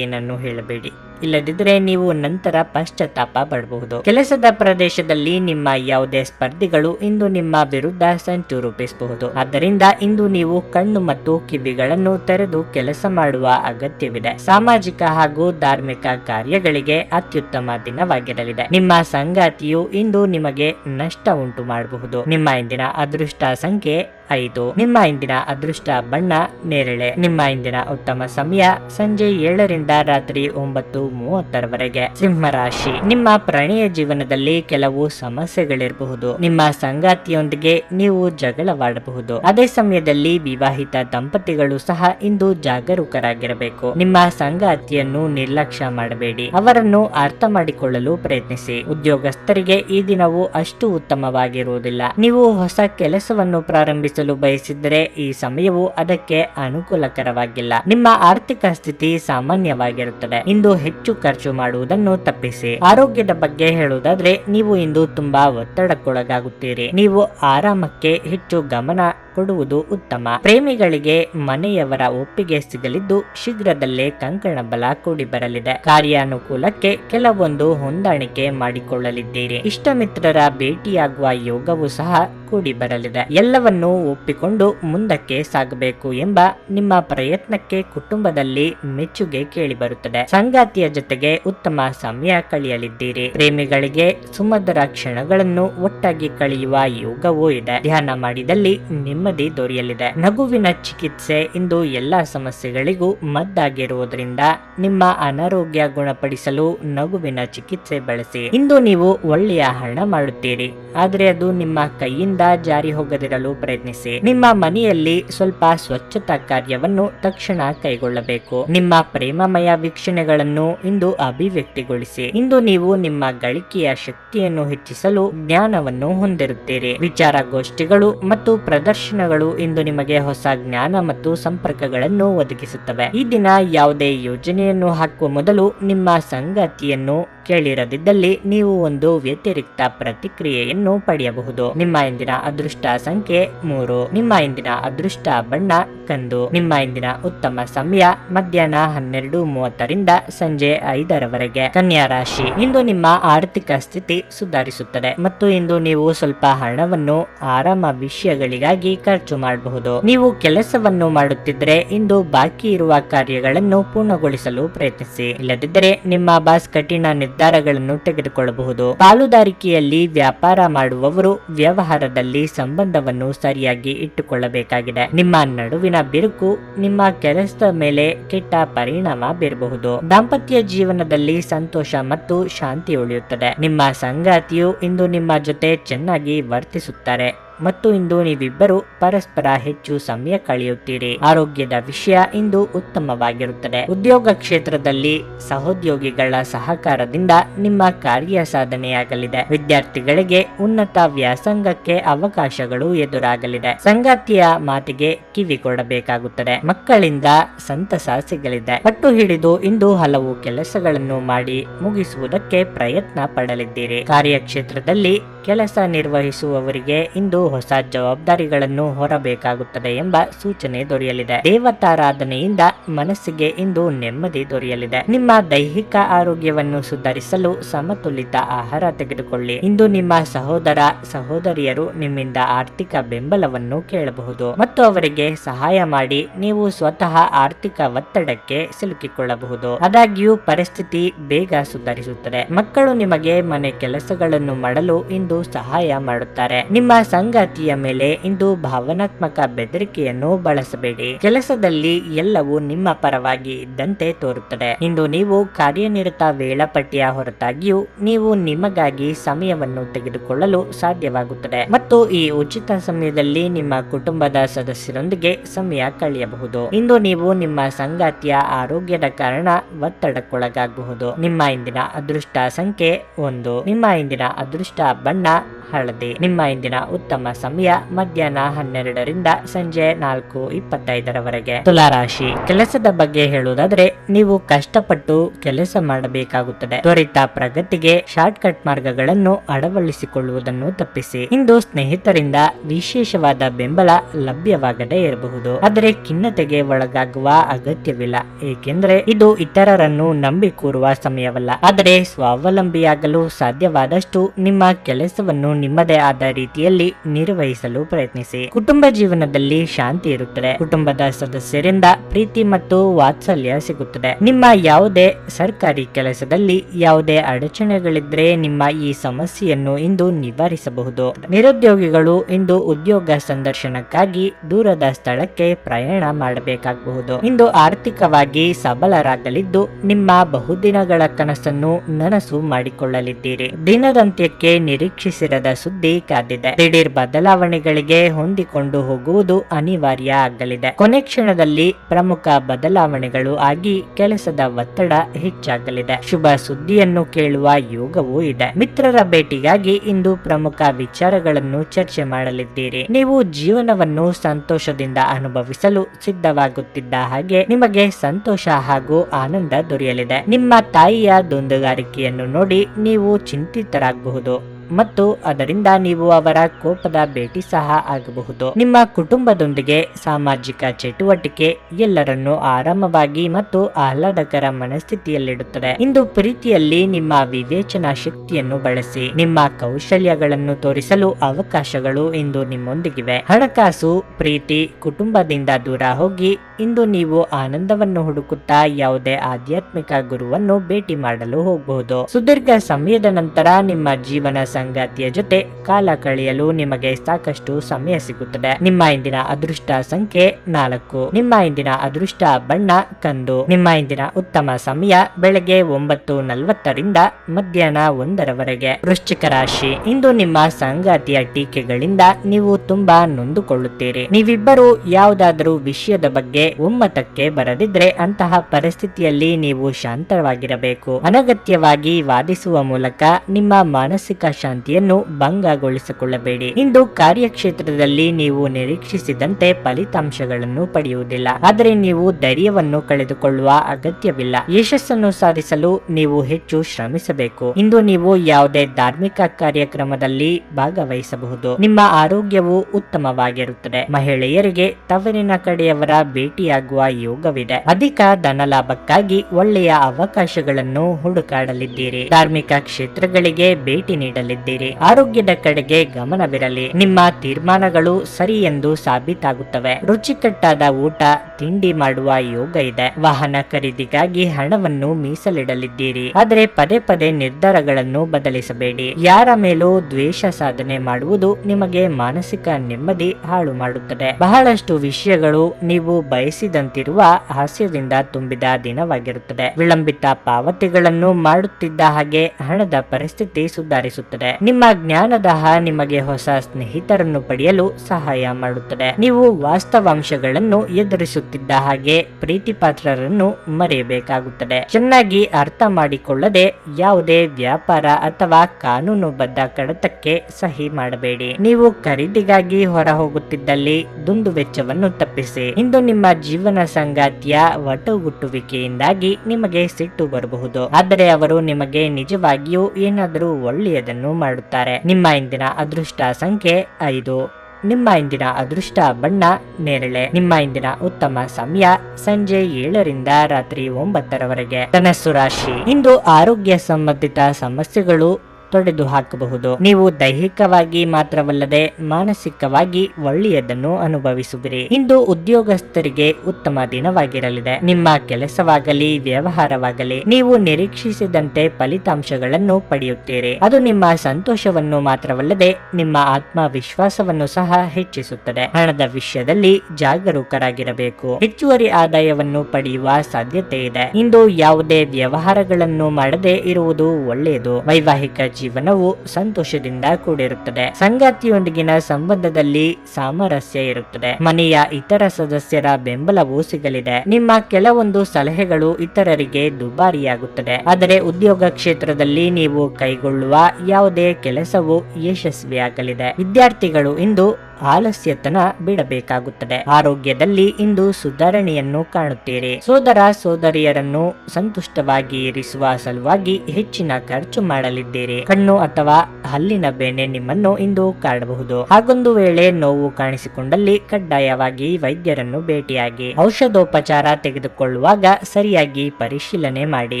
ಏನನ್ನು ಹೇಳಬೇಡಿ. ಇಲ್ಲದಿದ್ದರೆ ನೀವು ನಂತರ ಪಶ್ಚಾತ್ತಾಪ ಪಡಬಹುದು. ಕೆಲಸದ ಪ್ರದೇಶದಲ್ಲಿ ನಿಮ್ಮ ಯಾವುದೇ ಸ್ಪರ್ಧಿಗಳು ಇಂದು ನಿಮ್ಮ ವಿರುದ್ಧ ಸಂಚು ರೂಪಿಸಬಹುದು. ಆದ್ದರಿಂದ ಇಂದು ನೀವು ಕಣ್ಣು ಮತ್ತು ಕಿವಿಗಳನ್ನು ತೆರೆದು ಕೆಲಸ ಮಾಡುವ ಅಗತ್ಯವಿದೆ. ಸಾಮಾಜಿಕ ಹಾಗೂ ಧಾರ್ಮಿಕ ಕಾರ್ಯಗಳಿಗೆ ಅತ್ಯುತ್ತಮ ದಿನವಾಗಿರಲಿದೆ. ನಿಮ್ಮ ಸಂಗಾತಿಯು ಇಂದು ನಿಮಗೆ ನಷ್ಟ ಉಂಟು ಮಾಡಬಹುದು. ನಿಮ್ಮ ಇಂದಿನ ಅದೃಷ್ಟ ಸಂಖ್ಯೆ ಐದು. ನಿಮ್ಮ ಇಂದಿನ ಅದೃಷ್ಟ ಬಣ್ಣ ನೇರಳೆ. ನಿಮ್ಮ ಇಂದಿನ ಉತ್ತಮ ಸಮಯ ಸಂಜೆ ಏಳರಿಂದ ರಾತ್ರಿ ಒಂಬತ್ತು ಮೂವತ್ತರವರೆಗೆ. ಸಿಂಹ ರಾಶಿ. ನಿಮ್ಮ ಪ್ರಣಯ ಜೀವನದಲ್ಲಿ ಕೆಲವು ಸಮಸ್ಯೆಗಳಿರಬಹುದು. ನಿಮ್ಮ ಸಂಗಾತಿಯೊಂದಿಗೆ ನೀವು ಜಗಳವಾಡಬಹುದು. ಅದೇ ಸಮಯದಲ್ಲಿ ವಿವಾಹಿತ ದಂಪತಿಗಳು ಸಹ ಇಂದು ಜಾಗರೂಕರಾಗಿರಬೇಕು. ನಿಮ್ಮ ಸಂಗಾತಿಯನ್ನು ನಿರ್ಲಕ್ಷ್ಯ ಮಾಡಬೇಡಿ. ಅವರನ್ನು ಅರ್ಥ ಮಾಡಿಕೊಳ್ಳಲು ಪ್ರಯತ್ನಿಸಿ. ಉದ್ಯೋಗಸ್ಥರಿಗೆ ಈ ದಿನವು ಅಷ್ಟು ಉತ್ತಮವಾಗಿರುವುದಿಲ್ಲ. ನೀವು ಹೊಸ ಕೆಲಸವನ್ನು ಪ್ರಾರಂಭಿಸಲು ಬಯಸಿದರೆ ಈ ಸಮಯವು ಅದಕ್ಕೆ ಅನುಕೂಲಕರವಾಗಿಲ್ಲ. ನಿಮ್ಮ ಆರ್ಥಿಕ ಸ್ಥಿತಿ ಸಾಮಾನ್ಯವಾಗಿರುತ್ತದೆ. ಇಂದು ಹೆಚ್ಚು ಖರ್ಚು ಮಾಡುವುದನ್ನು ತಪ್ಪಿಸಿ. ಆರೋಗ್ಯದ ಬಗ್ಗೆ ಹೇಳುವುದಾದ್ರೆ, ನೀವು ಇಂದು ತುಂಬಾ ಒತ್ತಡಕ್ಕೊಳಗಾಗುತ್ತೀರಿ. ನೀವು ಆರಾಮಕ್ಕೆ ಹೆಚ್ಚು ಗಮನ ಕೊಡುವುದು ಉತ್ತಮ. ಪ್ರೇಮಿಗಳಿಗೆ ಮನೆಯವರ ಒಪ್ಪಿಗೆ ಸಿಗಲಿದ್ದು, ಶೀಘ್ರದಲ್ಲೇ ಕಂಕಣ ಬಲ ಕೂಡಿ ಬರಲಿದೆ. ಕಾರ್ಯಾನುಕೂಲಕ್ಕೆ ಕೆಲವೊಂದು ಹೊಂದಾಣಿಕೆ ಮಾಡಿಕೊಳ್ಳಲಿದ್ದೀರಿ. ಇಷ್ಟ ಮಿತ್ರರ ಭೇಟಿಯಾಗುವ ಯೋಗವೂ ಸಹ ಕೂಡಿ ಬರಲಿದೆ. ಎಲ್ಲವನ್ನೂ ಒಪ್ಪಿಕೊಂಡು ಮುಂದಕ್ಕೆ ಸಾಗಬೇಕು ಎಂಬ ನಿಮ್ಮ ಪ್ರಯತ್ನಕ್ಕೆ ಕುಟುಂಬದಲ್ಲಿ ಮೆಚ್ಚುಗೆ ಕೇಳಿಬರುತ್ತದೆ. ಸಂಗಾತಿಯ ಜೊತೆಗೆ ಉತ್ತಮ ಸಮಯ ಕಳೆಯಲಿದ್ದೀರಿ. ಪ್ರೇಮಿಗಳಿಗೆ ಸುಮಧುರ ಕ್ಷಣಗಳನ್ನು ಒಟ್ಟಾಗಿ ಕಳೆಯುವ ಯೋಗವೂ ಇದೆ. ಧ್ಯಾನ ಮಾಡಿದಲ್ಲಿ ನೆಮ್ಮದಿ ದೊರೆಯಲಿದೆ. ನಗುವಿನ ಚಿಕಿತ್ಸೆ ಇಂದು ಎಲ್ಲಾ ಸಮಸ್ಯೆಗಳಿಗೂ ಮದ್ದಾಗಿರುವುದರಿಂದ ನಿಮ್ಮ ಅನಾರೋಗ್ಯ ಗುಣಪಡಿಸಲು ನಗುವಿನ ಚಿಕಿತ್ಸೆ ಬಳಸಿ. ಇಂದು ನೀವು ಒಳ್ಳೆಯ ಹಣ ಮಾಡುತ್ತೀರಿ. ಆದರೆ ಅದು ನಿಮ್ಮ ಕೈಯಿಂದ ಜಾರಿ ಹೋಗದಿರಲು ಪ್ರಯತ್ನಿಸಿ. ನಿಮ್ಮ ಮನೆಯಲ್ಲಿ ಸ್ವಲ್ಪ ಸ್ವಚ್ಛತಾ ಕಾರ್ಯವನ್ನು ತಕ್ಷಣ ಕೈಗೊಳ್ಳಬೇಕು. ನಿಮ್ಮ ಪ್ರೇಮಮಯ ವೀಕ್ಷಣೆಗಳನ್ನು ಇಂದು ಅಭಿವ್ಯಕ್ತಿಗೊಳಿಸಿ. ಇಂದು ನೀವು ನಿಮ್ಮ ಗಳಿಕೆಯ ಶಕ್ತಿಯನ್ನು ಹೆಚ್ಚಿಸಲು ಜ್ಞಾನವನ್ನು ಹೊಂದಿರುತ್ತೀರಿ. ವಿಚಾರಗೋಷ್ಠಿಗಳು ಮತ್ತು ಪ್ರದರ್ಶನಗಳು ಇಂದು ನಿಮಗೆ ಹೊಸ ಜ್ಞಾನ ಮತ್ತು ಸಂಪರ್ಕಗಳನ್ನು ಒದಗಿಸುತ್ತವೆ. ಈ ದಿನ ಯಾವುದೇ ಯೋಜನೆಯನ್ನು ಹಾಕುವ ಮೊದಲು ನಿಮ್ಮ ಸಂಗತಿಯನ್ನು ಕೇಳಿರದಿದ್ದಲ್ಲಿ ನೀವು ಒಂದು ವ್ಯತಿರಿಕ್ತ ಪ್ರತಿಕ್ರಿಯೆಯನ್ನು ಪಡೆಯಬಹುದು. ನಿಮ್ಮ ಇಂದಿನ ಅದೃಷ್ಟ ಸಂಖ್ಯೆ ಮೂರು. ನಿಮ್ಮ ಇಂದಿನ ಅದೃಷ್ಟ ಬಣ್ಣ ಕಂದು. ನಿಮ್ಮ ಇಂದಿನ ಉತ್ತಮ ಸಮಯ ಮಧ್ಯಾಹ್ನ ಹನ್ನೆರಡು ಮೂವತ್ತರಿಂದ ಸಂಜೆ ಐದರವರೆಗೆ ಕನ್ಯಾ ರಾಶಿ. ಇಂದು ನಿಮ್ಮ ಆರ್ಥಿಕ ಸ್ಥಿತಿ ಸುಧಾರಿಸುತ್ತದೆ ಮತ್ತು ಇಂದು ನೀವು ಸ್ವಲ್ಪ ಹಣವನ್ನು ಆರಾಮ ವಿಷಯಗಳಿಗಾಗಿ ಖರ್ಚು ಮಾಡಬಹುದು. ನೀವು ಕೆಲಸವನ್ನು ಮಾಡುತ್ತಿದ್ದರೆ ಇಂದು ಬಾಕಿ ಇರುವ ಕಾರ್ಯಗಳನ್ನು ಪೂರ್ಣಗೊಳಿಸಲು ಪ್ರಯತ್ನಿಸಿ. ಇಲ್ಲದಿದ್ದರೆ ನಿಮ್ಮ ಬಾಸ್ ಕಠಿಣ ನಿರ್ಧಾರಗಳನ್ನು ತೆಗೆದುಕೊಳ್ಳಬಹುದು. ಪಾಲುದಾರಿಕೆಯಲ್ಲಿ ವ್ಯಾಪಾರ ಮಾಡುವವರು ವ್ಯವಹಾರದಲ್ಲಿ ಸಂಬಂಧವನ್ನು ಸರಿಯಾಗಿ ಇಟ್ಟುಕೊಳ್ಳಬೇಕಾಗಿದೆ. ನಿಮ್ಮ ನಡುವಿನ ಬಿರುಕು ನಿಮ್ಮ ಕೆಲಸದ ಮೇಲೆ ಕೆಟ್ಟ ಪರಿಣಾಮ ಬೀರಬಹುದು. ದಾಂಪತ್ಯ ಜೀವನದಲ್ಲಿ ಸಂತೋಷ ಮತ್ತು ಶಾಂತಿ ಉಳಿಯುತ್ತದೆ. ನಿಮ್ಮ ಸಂಗಾತಿಯು ಇಂದು ನಿಮ್ಮ ಜೊತೆ ಚೆನ್ನಾಗಿ ವರ್ತಿಸುತ್ತಾರೆ. ಮತ್ತು ಇಂದು ನೀವಿಬ್ಬರು ಪರಸ್ಪರ ಹೆಚ್ಚು ಸಮಯ ಕಳೆಯುತ್ತೀರಿ. ಆರೋಗ್ಯದ ವಿಷಯ ಇಂದು ಉತ್ತಮವಾಗಿರುತ್ತದೆ. ಉದ್ಯೋಗ ಕ್ಷೇತ್ರದಲ್ಲಿ ಸಹೋದ್ಯೋಗಿಗಳ ಸಹಕಾರದಿಂದ ನಿಮ್ಮ ಕಾರ್ಯ ಸಾಧನೆಯಾಗಲಿದೆ. ವಿದ್ಯಾರ್ಥಿಗಳಿಗೆ ಉನ್ನತ ವ್ಯಾಸಂಗಕ್ಕೆ ಅವಕಾಶಗಳು ಎದುರಾಗಲಿದೆ. ಸಂಗಾತಿಯ ಮಾತಿಗೆ ಕಿವಿ ಕೊಡಬೇಕಾಗುತ್ತದೆ. ಮಕ್ಕಳಿಂದ ಸಂತಸ ಸಿಗಲಿದೆ. ಪಟ್ಟು ಹಿಡಿದು ಇಂದು ಹಲವು ಕೆಲಸಗಳನ್ನು ಮಾಡಿ ಮುಗಿಸುವುದಕ್ಕೆ ಪ್ರಯತ್ನ ಪಡಲಿದ್ದೀರಿ. ಕಾರ್ಯಕ್ಷೇತ್ರದಲ್ಲಿ ಕೆಲಸ ನಿರ್ವಹಿಸುವವರಿಗೆ ಇಂದು ಹೊಸ ಜವಾಬ್ದಾರಿಗಳನ್ನು ಹೊರಬೇಕಾಗುತ್ತದೆ ಎಂಬ ಸೂಚನೆ ದೊರೆಯಲಿದೆ. ದೇವತಾರಾಧನೆಯಿಂದ ಮನಸ್ಸಿಗೆ ಇಂದು ನೆಮ್ಮದಿ ದೊರೆಯಲಿದೆ. ನಿಮ್ಮ ದೈಹಿಕ ಆರೋಗ್ಯವನ್ನು ಸುಧಾರಿಸಲು ಸಮತೋಲಿತ ಆಹಾರ ತೆಗೆದುಕೊಳ್ಳಿ. ಇಂದು ನಿಮ್ಮ ಸಹೋದರ ಸಹೋದರಿಯರು ನಿಮ್ಮಿಂದ ಆರ್ಥಿಕ ಬೆಂಬಲವನ್ನು ಕೇಳಬಹುದು. ಮತ್ತು ಅವರಿಗೆ ಸಹಾಯ ಮಾಡಿ ನೀವು ಸ್ವತಃ ಆರ್ಥಿಕ ಒತ್ತಡಕ್ಕೆ ಸಿಲುಕಿಕೊಳ್ಳಬಹುದು. ಆದಾಗ್ಯೂ ಪರಿಸ್ಥಿತಿ ಬೇಗ ಸುಧಾರಿಸುತ್ತದೆ. ಮಕ್ಕಳು ನಿಮಗೆ ಮನೆ ಕೆಲಸಗಳನ್ನು ಮಾಡಲು ಇಂದು ಸಹಾಯ ಮಾಡುತ್ತಾರೆ. ನಿಮ್ಮ ಸಂಗಾತಿಯ ಮೇಲೆ ಇಂದು ಭಾವನಾತ್ಮಕ ಬೆದರಿಕೆಯನ್ನು ಬಳಸಬೇಡಿ. ಕೆಲಸದಲ್ಲಿ ಎಲ್ಲವೂ ನಿಮ್ಮ ಪರವಾಗಿ ಇದ್ದಂತೆ ತೋರುತ್ತದೆ. ಇಂದು ನೀವು ಕಾರ್ಯನಿರತ ವೇಳಾಪಟ್ಟಿಯ ಹೊರತಾಗಿಯೂ ನೀವು ನಿಮಗಾಗಿ ಸಮಯವನ್ನು ತೆಗೆದುಕೊಳ್ಳಲು ಸಾಧ್ಯವಾಗುತ್ತದೆ. ಮತ್ತು ಈ ಉಚಿತ ಸಮಯದಲ್ಲಿ ನಿಮ್ಮ ಕುಟುಂಬದ ಸದಸ್ಯರೊಂದಿಗೆ ಸಮಯ ಕಳೆಯಬಹುದು. ಇಂದು ನೀವು ನಿಮ್ಮ ಸಂಗಾತಿಯ ಆರೋಗ್ಯದ ಕಾರಣ ಒತ್ತಡಕ್ಕೊಳಗಾಗಬಹುದು. ನಿಮ್ಮ ಇಂದಿನ ಅದೃಷ್ಟ ಸಂಖ್ಯೆ ಒಂದು. ನಿಮ್ಮ ಇಂದಿನ ಅದೃಷ್ಟ ಬಣ್ಣ đó. ಹಳದಿ. ನಿಮ್ಮ ಇಂದಿನ ಉತ್ತಮ ಸಮಯ ಮಧ್ಯಾಹ್ನ ಹನ್ನೆರಡರಿಂದ ಸಂಜೆ ನಾಲ್ಕು ಇಪ್ಪತ್ತೈದರವರೆಗೆ. ತುಲಾರಾಶಿ. ಕೆಲಸದ ಬಗ್ಗೆ ಹೇಳುವುದಾದ್ರೆ ನೀವು ಕಷ್ಟಪಟ್ಟು ಕೆಲಸ ಮಾಡಬೇಕಾಗುತ್ತದೆ. ತ್ವರಿತ ಪ್ರಗತಿಗೆ ಶಾರ್ಟ್ ಕಟ್ ಮಾರ್ಗಗಳನ್ನು ಅಳವಡಿಸಿಕೊಳ್ಳುವುದನ್ನು ತಪ್ಪಿಸಿ. ಇಂದು ಸ್ನೇಹಿತರಿಂದ ವಿಶೇಷವಾದ ಬೆಂಬಲ ಲಭ್ಯವಾಗದೇ ಇರಬಹುದು. ಆದರೆ ಖಿನ್ನತೆಗೆ ಒಳಗಾಗುವ ಅಗತ್ಯವಿಲ್ಲ. ಏಕೆಂದರೆ ಇದು ಇತರರನ್ನು ನಂಬಿ ಕೂರುವ ಸಮಯವಲ್ಲ. ಆದರೆ ಸ್ವಾವಲಂಬಿಯಾಗಲು ಸಾಧ್ಯವಾದಷ್ಟು ನಿಮ್ಮ ಕೆಲಸವನ್ನು ನಿಮ್ಮದೇ ಆದ ರೀತಿಯಲ್ಲಿ ನಿರ್ವಹಿಸಲು ಪ್ರಯತ್ನಿಸಿ. ಕುಟುಂಬ ಜೀವನದಲ್ಲಿ ಶಾಂತಿ ಇರುತ್ತದೆ. ಕುಟುಂಬದ ಸದಸ್ಯರಿಂದ ಪ್ರೀತಿ ಮತ್ತು ವಾತ್ಸಲ್ಯ ಸಿಗುತ್ತದೆ. ನಿಮ್ಮ ಯಾವುದೇ ಸರ್ಕಾರಿ ಕೆಲಸದಲ್ಲಿ ಯಾವುದೇ ಅಡಚಣೆಗಳಿದ್ರೆ ನಿಮ್ಮ ಈ ಸಮಸ್ಯೆಯನ್ನು ಇಂದು ನಿವಾರಿಸಬಹುದು. ನಿರುದ್ಯೋಗಿಗಳು ಇಂದು ಉದ್ಯೋಗ ಸಂದರ್ಶನಕ್ಕಾಗಿ ದೂರದ ಸ್ಥಳಕ್ಕೆ ಪ್ರಯಾಣ ಮಾಡಬೇಕಾಗಬಹುದು. ಇಂದು ಆರ್ಥಿಕವಾಗಿ ಸಬಲರಾಗಲಿದ್ದು ನಿಮ್ಮ ಬಹುದಿನಗಳ ಕನಸನ್ನು ನನಸು ಮಾಡಿಕೊಳ್ಳಲಿದ್ದೀರಿ. ದಿನದಂತ್ಯಕ್ಕೆ ನಿರೀಕ್ಷಿಸಿರದ ಸುದ್ದಿ ಕಾದಿದೆ. ದಿಢೀರ್ ಬದಲಾವಣೆಗಳಿಗೆ ಹೊಂದಿಕೊಂಡು ಹೋಗುವುದು ಅನಿವಾರ್ಯ ಆಗಲಿದೆ. ಕೊನೆ ಕ್ಷಣದಲ್ಲಿ ಪ್ರಮುಖ ಬದಲಾವಣೆಗಳು ಆಗಿ ಕೆಲಸದ ಒತ್ತಡ ಹೆಚ್ಚಾಗಲಿದೆ. ಶುಭ ಸುದ್ದಿಯನ್ನು ಕೇಳುವ ಯೋಗವೂ ಇದೆ. ಮಿತ್ರರ ಭೇಟಿಗಾಗಿ ಇಂದು ಪ್ರಮುಖ ವಿಚಾರಗಳನ್ನು ಚರ್ಚೆ ಮಾಡಲಿದ್ದೀರಿ. ನೀವು ಜೀವನವನ್ನು ಸಂತೋಷದಿಂದ ಅನುಭವಿಸಲು ಸಿದ್ಧವಾಗುತ್ತಿದ್ದ ಹಾಗೆ ನಿಮಗೆ ಸಂತೋಷ ಹಾಗೂ ಆನಂದ ದೊರೆಯಲಿದೆ. ನಿಮ್ಮ ತಾಯಿಯ ದೊಂದುಗಾರಿಕೆಯನ್ನು ನೋಡಿ ನೀವು ಚಿಂತಿತರಾಗಬಹುದು. ಮತ್ತು ಅದರಿಂದ ನೀವು ಅವರ ಕೋಪದ ಭೇಟಿ ಸಹ ಆಗಬಹುದು. ನಿಮ್ಮ ಕುಟುಂಬದೊಂದಿಗೆ ಸಾಮಾಜಿಕ ಚಟುವಟಿಕೆ ಎಲ್ಲರನ್ನು ಆರಾಮವಾಗಿ ಮತ್ತು ಆಹ್ಲಾದಕರ ಮನಸ್ಥಿತಿಯಲ್ಲಿಡುತ್ತದೆ. ಇಂದು ಪ್ರೀತಿಯಲ್ಲಿ ನಿಮ್ಮ ವಿವೇಚನಾ ಶಕ್ತಿಯನ್ನು ಬಳಸಿ, ನಿಮ್ಮ ಕೌಶಲ್ಯಗಳನ್ನು ತೋರಿಸಲು ಅವಕಾಶಗಳು ಇಂದು ನಿಮ್ಮೊಂದಿಗಿವೆ. ಹಣಕಾಸು, ಪ್ರೀತಿ, ಕುಟುಂಬದಿಂದ ದೂರ ಹೋಗಿ, ಇಂದು ನೀವು ಆನಂದವನ್ನು ಹುಡುಕುತ್ತಾ ಯಾವುದೇ ಆಧ್ಯಾತ್ಮಿಕ ಗುರುವನ್ನು ಭೇಟಿ ಮಾಡಲು ಹೋಗಬಹುದು. ಸುದೀರ್ಘ ಸಮಯದ ನಂತರ ನಿಮ್ಮ ಜೀವನ ಸಂಗಾತಿಯ ಜೊತೆ ಕಾಲ ಕಳೆಯಲು ನಿಮಗೆ ಸಾಕಷ್ಟು ಸಮಯ ಸಿಗುತ್ತದೆ. ನಿಮ್ಮ ಇಂದಿನ ಅದೃಷ್ಟ ಸಂಖ್ಯೆ ನಾಲ್ಕು. ನಿಮ್ಮ ಇಂದಿನ ಅದೃಷ್ಟ ಬಣ್ಣ ಕಂದು. ನಿಮ್ಮ ಇಂದಿನ ಉತ್ತಮ ಸಮಯ ಬೆಳಗ್ಗೆ ಒಂಬತ್ತು ನಲವತ್ತರಿಂದ ಮಧ್ಯಾಹ್ನ ಒಂದರವರೆಗೆ. ವೃಶ್ಚಿಕ ರಾಶಿ. ಇಂದು ನಿಮ್ಮ ಸಂಗಾತಿಯ ಟೀಕೆಗಳಿಂದ ನೀವು ತುಂಬಾ ನೊಂದುಕೊಳ್ಳುತ್ತೀರಿ. ನೀವಿಬ್ಬರು ಯಾವುದಾದರೂ ವಿಷಯದ ಬಗ್ಗೆ ಒಮ್ಮತಕ್ಕೆ ಬರದಿದ್ರೆ ಅಂತಹ ಪರಿಸ್ಥಿತಿಯಲ್ಲಿ ನೀವು ಶಾಂತವಾಗಿರಬೇಕು. ಅನಗತ್ಯವಾಗಿ ವಾದಿಸುವ ಮೂಲಕ ನಿಮ್ಮ ಮಾನಸಿಕ ಶಾಂತಿಯನ್ನು ಭಂಗಗೊಳಿಸಿಕೊಳ್ಳಬೇಡಿ. ಇಂದು ಕಾರ್ಯಕ್ಷೇತ್ರದಲ್ಲಿ ನೀವು ನಿರೀಕ್ಷಿಸಿದಂತೆ ಫಲಿತಾಂಶಗಳನ್ನು ಪಡೆಯುವುದಿಲ್ಲ. ಆದರೆ ನೀವು ಧೈರ್ಯವನ್ನು ಕಳೆದುಕೊಳ್ಳುವ ಅಗತ್ಯವಿಲ್ಲ. ಯಶಸ್ಸನ್ನು ಸಾಧಿಸಲು ನೀವು ಹೆಚ್ಚು ಶ್ರಮಿಸಬೇಕು. ಇಂದು ನೀವು ಯಾವುದೇ ಧಾರ್ಮಿಕ ಕಾರ್ಯಕ್ರಮದಲ್ಲಿ ಭಾಗವಹಿಸಬಹುದು. ನಿಮ್ಮ ಆರೋಗ್ಯವು ಉತ್ತಮವಾಗಿರುತ್ತದೆ. ಮಹಿಳೆಯರಿಗೆ ತವರಿನ ಕಡೆಯವರ ಭೇಟಿಯಾಗುವ ಯೋಗವಿದೆ. ಅಧಿಕ ಧನಲಾಭಕ್ಕಾಗಿ ಒಳ್ಳೆಯ ಅವಕಾಶಗಳನ್ನು ಹುಡುಕಾಡಲಿದ್ದೀರಿ. ಧಾರ್ಮಿಕ ಕ್ಷೇತ್ರಗಳಿಗೆ ಭೇಟಿ ನೀಡಲಿದ್ದೀರಿ ಆರೋಗ್ಯದ ಕಡೆಗೆ ಗಮನವಿರಲಿ ನಿಮ್ಮ ತೀರ್ಮಾನಗಳು ಸರಿ ಎಂದು ಸಾಬೀತಾಗುತ್ತವೆ. ರುಚಿಕಟ್ಟಾದ ಊಟ, ತಿಂಡಿ ಮಾಡುವ ಯೋಗ ಇದೆ. ವಾಹನ ಖರೀದಿಗಾಗಿ ಹಣವನ್ನು ಮೀಸಲಿಡಲಿದ್ದೀರಿ. ಆದರೆ ಪದೇ ಪದೇ ನಿರ್ಧಾರಗಳನ್ನು ಬದಲಿಸಬೇಡಿ. ಯಾರ ಮೇಲೂ ದ್ವೇಷ ಸಾಧನೆ ಮಾಡುವುದು ನಿಮಗೆ ಮಾನಸಿಕ ನೆಮ್ಮದಿ ಹಾಳು ಮಾಡುತ್ತದೆ. ಬಹಳಷ್ಟು ವಿಷಯಗಳು ನೀವು ಬಯಸಿದಂತಿರುವ ಹಾಸ್ಯದಿಂದ ತುಂಬಿದ ದಿನವಾಗಿರುತ್ತದೆ. ವಿಳಂಬಿತ ಪಾವತಿಗಳನ್ನು ಮಾಡುತ್ತಿದ್ದ ಹಾಗೆ ಹಣದ ಪರಿಸ್ಥಿತಿ ಸುಧಾರಿಸುತ್ತದೆ. ನಿಮ್ಮ ಜ್ಞಾನದ ನಿಮಗೆ ಹೊಸ ಸ್ನೇಹಿತರನ್ನು ಪಡೆಯಲು ಸಹಾಯ ಮಾಡುತ್ತದೆ. ನೀವು ವಾಸ್ತವಾಂಶಗಳನ್ನು ಎದುರಿಸುತ್ತಿದ್ದ ಹಾಗೆ ಪ್ರೀತಿ ಪಾತ್ರರನ್ನು ಮರೆಯಬೇಕಾಗುತ್ತದೆ. ಚೆನ್ನಾಗಿ ಅರ್ಥ ಮಾಡಿಕೊಳ್ಳದೆ ಯಾವುದೇ ವ್ಯಾಪಾರ ಅಥವಾ ಕಾನೂನುಬದ್ಧ ಕಡತಕ್ಕೆ ಸಹಿ ಮಾಡಬೇಡಿ. ನೀವು ಖರೀದಿಗಾಗಿ ಹೊರ ಹೋಗುತ್ತಿದ್ದಲ್ಲಿ ದುಂದು ವೆಚ್ಚವನ್ನು ತಪ್ಪಿಸಿ. ಇಂದು ನಿಮ್ಮ ಜೀವನ ಸಂಗಾತಿಯ ವಟುಗುಟ್ಟುವಿಕೆಯಿಂದಾಗಿ ನಿಮಗೆ ಸಿಟ್ಟು ಬರಬಹುದು. ಆದರೆ ಅವರು ನಿಮಗೆ ನಿಜವಾಗಿಯೂ ಏನಾದರೂ ಒಳ್ಳೆಯದನ್ನು ಮಾಡುತ್ತಾರೆ. ನಿಮ್ಮ ಇಂದಿನ ಅದೃಷ್ಟ ಸಂಖ್ಯೆ ಐದು. ನಿಮ್ಮ ಇಂದಿನ ಅದೃಷ್ಟ ಬಣ್ಣ ನೇರಳೆ. ನಿಮ್ಮ ಇಂದಿನ ಉತ್ತಮ ಸಮಯ ಸಂಜೆ ಏಳರಿಂದ ರಾತ್ರಿ ಒಂಬತ್ತರವರೆಗೆ. ಧನಸ್ಸು ರಾಶಿ. ಇಂದು ಆರೋಗ್ಯ ಸಂಬಂಧಿತ ಸಮಸ್ಯೆಗಳು ತೊಡೆದು ಹಾಕಬಹುದು. ನೀವು ದೈಹಿಕವಾಗಿ ಮಾತ್ರವಲ್ಲದೆ ಮಾನಸಿಕವಾಗಿ ಒಳ್ಳೆಯದನ್ನು ಅನುಭವಿಸುವಿರಿ. ಇಂದು ಉದ್ಯೋಗಸ್ಥರಿಗೆ ಉತ್ತಮ ದಿನವಾಗಿರಲಿದೆ. ನಿಮ್ಮ ಕೆಲಸವಾಗಲಿ, ವ್ಯವಹಾರವಾಗಲಿ, ನೀವು ನಿರೀಕ್ಷಿಸಿದಂತೆ ಫಲಿತಾಂಶಗಳನ್ನು ಪಡೆಯುತ್ತೀರಿ. ಅದು ನಿಮ್ಮ ಸಂತೋಷವನ್ನು ಮಾತ್ರವಲ್ಲದೆ ನಿಮ್ಮ ಆತ್ಮವಿಶ್ವಾಸವನ್ನು ಸಹ ಹೆಚ್ಚಿಸುತ್ತದೆ. ಹಣದ ವಿಷಯದಲ್ಲಿ ಜಾಗರೂಕರಾಗಿರಬೇಕು. ಹೆಚ್ಚುವರಿ ಆದಾಯವನ್ನು ಪಡೆಯುವ ಸಾಧ್ಯತೆ ಇದೆ ಇಂದು ಯಾವುದೇ ವ್ಯವಹಾರಗಳನ್ನು ಮಾಡದೆ ಇರುವುದು ಒಳ್ಳೆಯದು. ವೈವಾಹಿಕ ಜೀವನವು ಸಂತೋಷದಿಂದ ಕೂಡಿರುತ್ತದೆ. ಸಂಗಾತಿಯೊಂದಿಗಿನ ಸಂಬಂಧದಲ್ಲಿ ಸಾಮರಸ್ಯ ಇರುತ್ತದೆ. ಮನೆಯ ಇತರ ಸದಸ್ಯರ ಬೆಂಬಲವೂ ಸಿಗಲಿದೆ. ನಿಮ್ಮ ಕೆಲವೊಂದು ಸಲಹೆಗಳು ಇತರರಿಗೆ ದುಬಾರಿಯಾಗುತ್ತದೆ. ಆದರೆ ಉದ್ಯೋಗ ಕ್ಷೇತ್ರದಲ್ಲಿ ನೀವು ಕೈಗೊಳ್ಳುವ ಯಾವುದೇ ಕೆಲಸವು ಯಶಸ್ವಿಯಾಗಲಿದೆ. ವಿದ್ಯಾರ್ಥಿಗಳು ಇಂದು ಆಲಸ್ಯತನ ಬಿಡಬೇಕಾಗುತ್ತದೆ. ಆರೋಗ್ಯದಲ್ಲಿ ಇಂದು ಸುಧಾರಣೆಯನ್ನು ಕಾಣುತ್ತೀರಿ. ಸೋದರ ಸೋದರಿಯರನ್ನು ಸಂತುಷ್ಟವಾಗಿ ಇರಿಸುವ ಸಲುವಾಗಿ ಹೆಚ್ಚಿನ ಖರ್ಚು ಮಾಡಲಿದ್ದೀರಿ. ಕಣ್ಣು ಅಥವಾ ಹಲ್ಲಿನ ಬೇನೆ ನಿಮ್ಮನ್ನು ಇಂದು ಕಾಡಬಹುದು. ಹಾಗೊಂದು ವೇಳೆ ನೋವು ಕಾಣಿಸಿಕೊಂಡಲ್ಲಿ ಕಡ್ಡಾಯವಾಗಿ ವೈದ್ಯರನ್ನು ಭೇಟಿಯಾಗಿ. ಔಷಧೋಪಚಾರ ತೆಗೆದುಕೊಳ್ಳುವಾಗ ಸರಿಯಾಗಿ ಪರಿಶೀಲನೆ ಮಾಡಿ.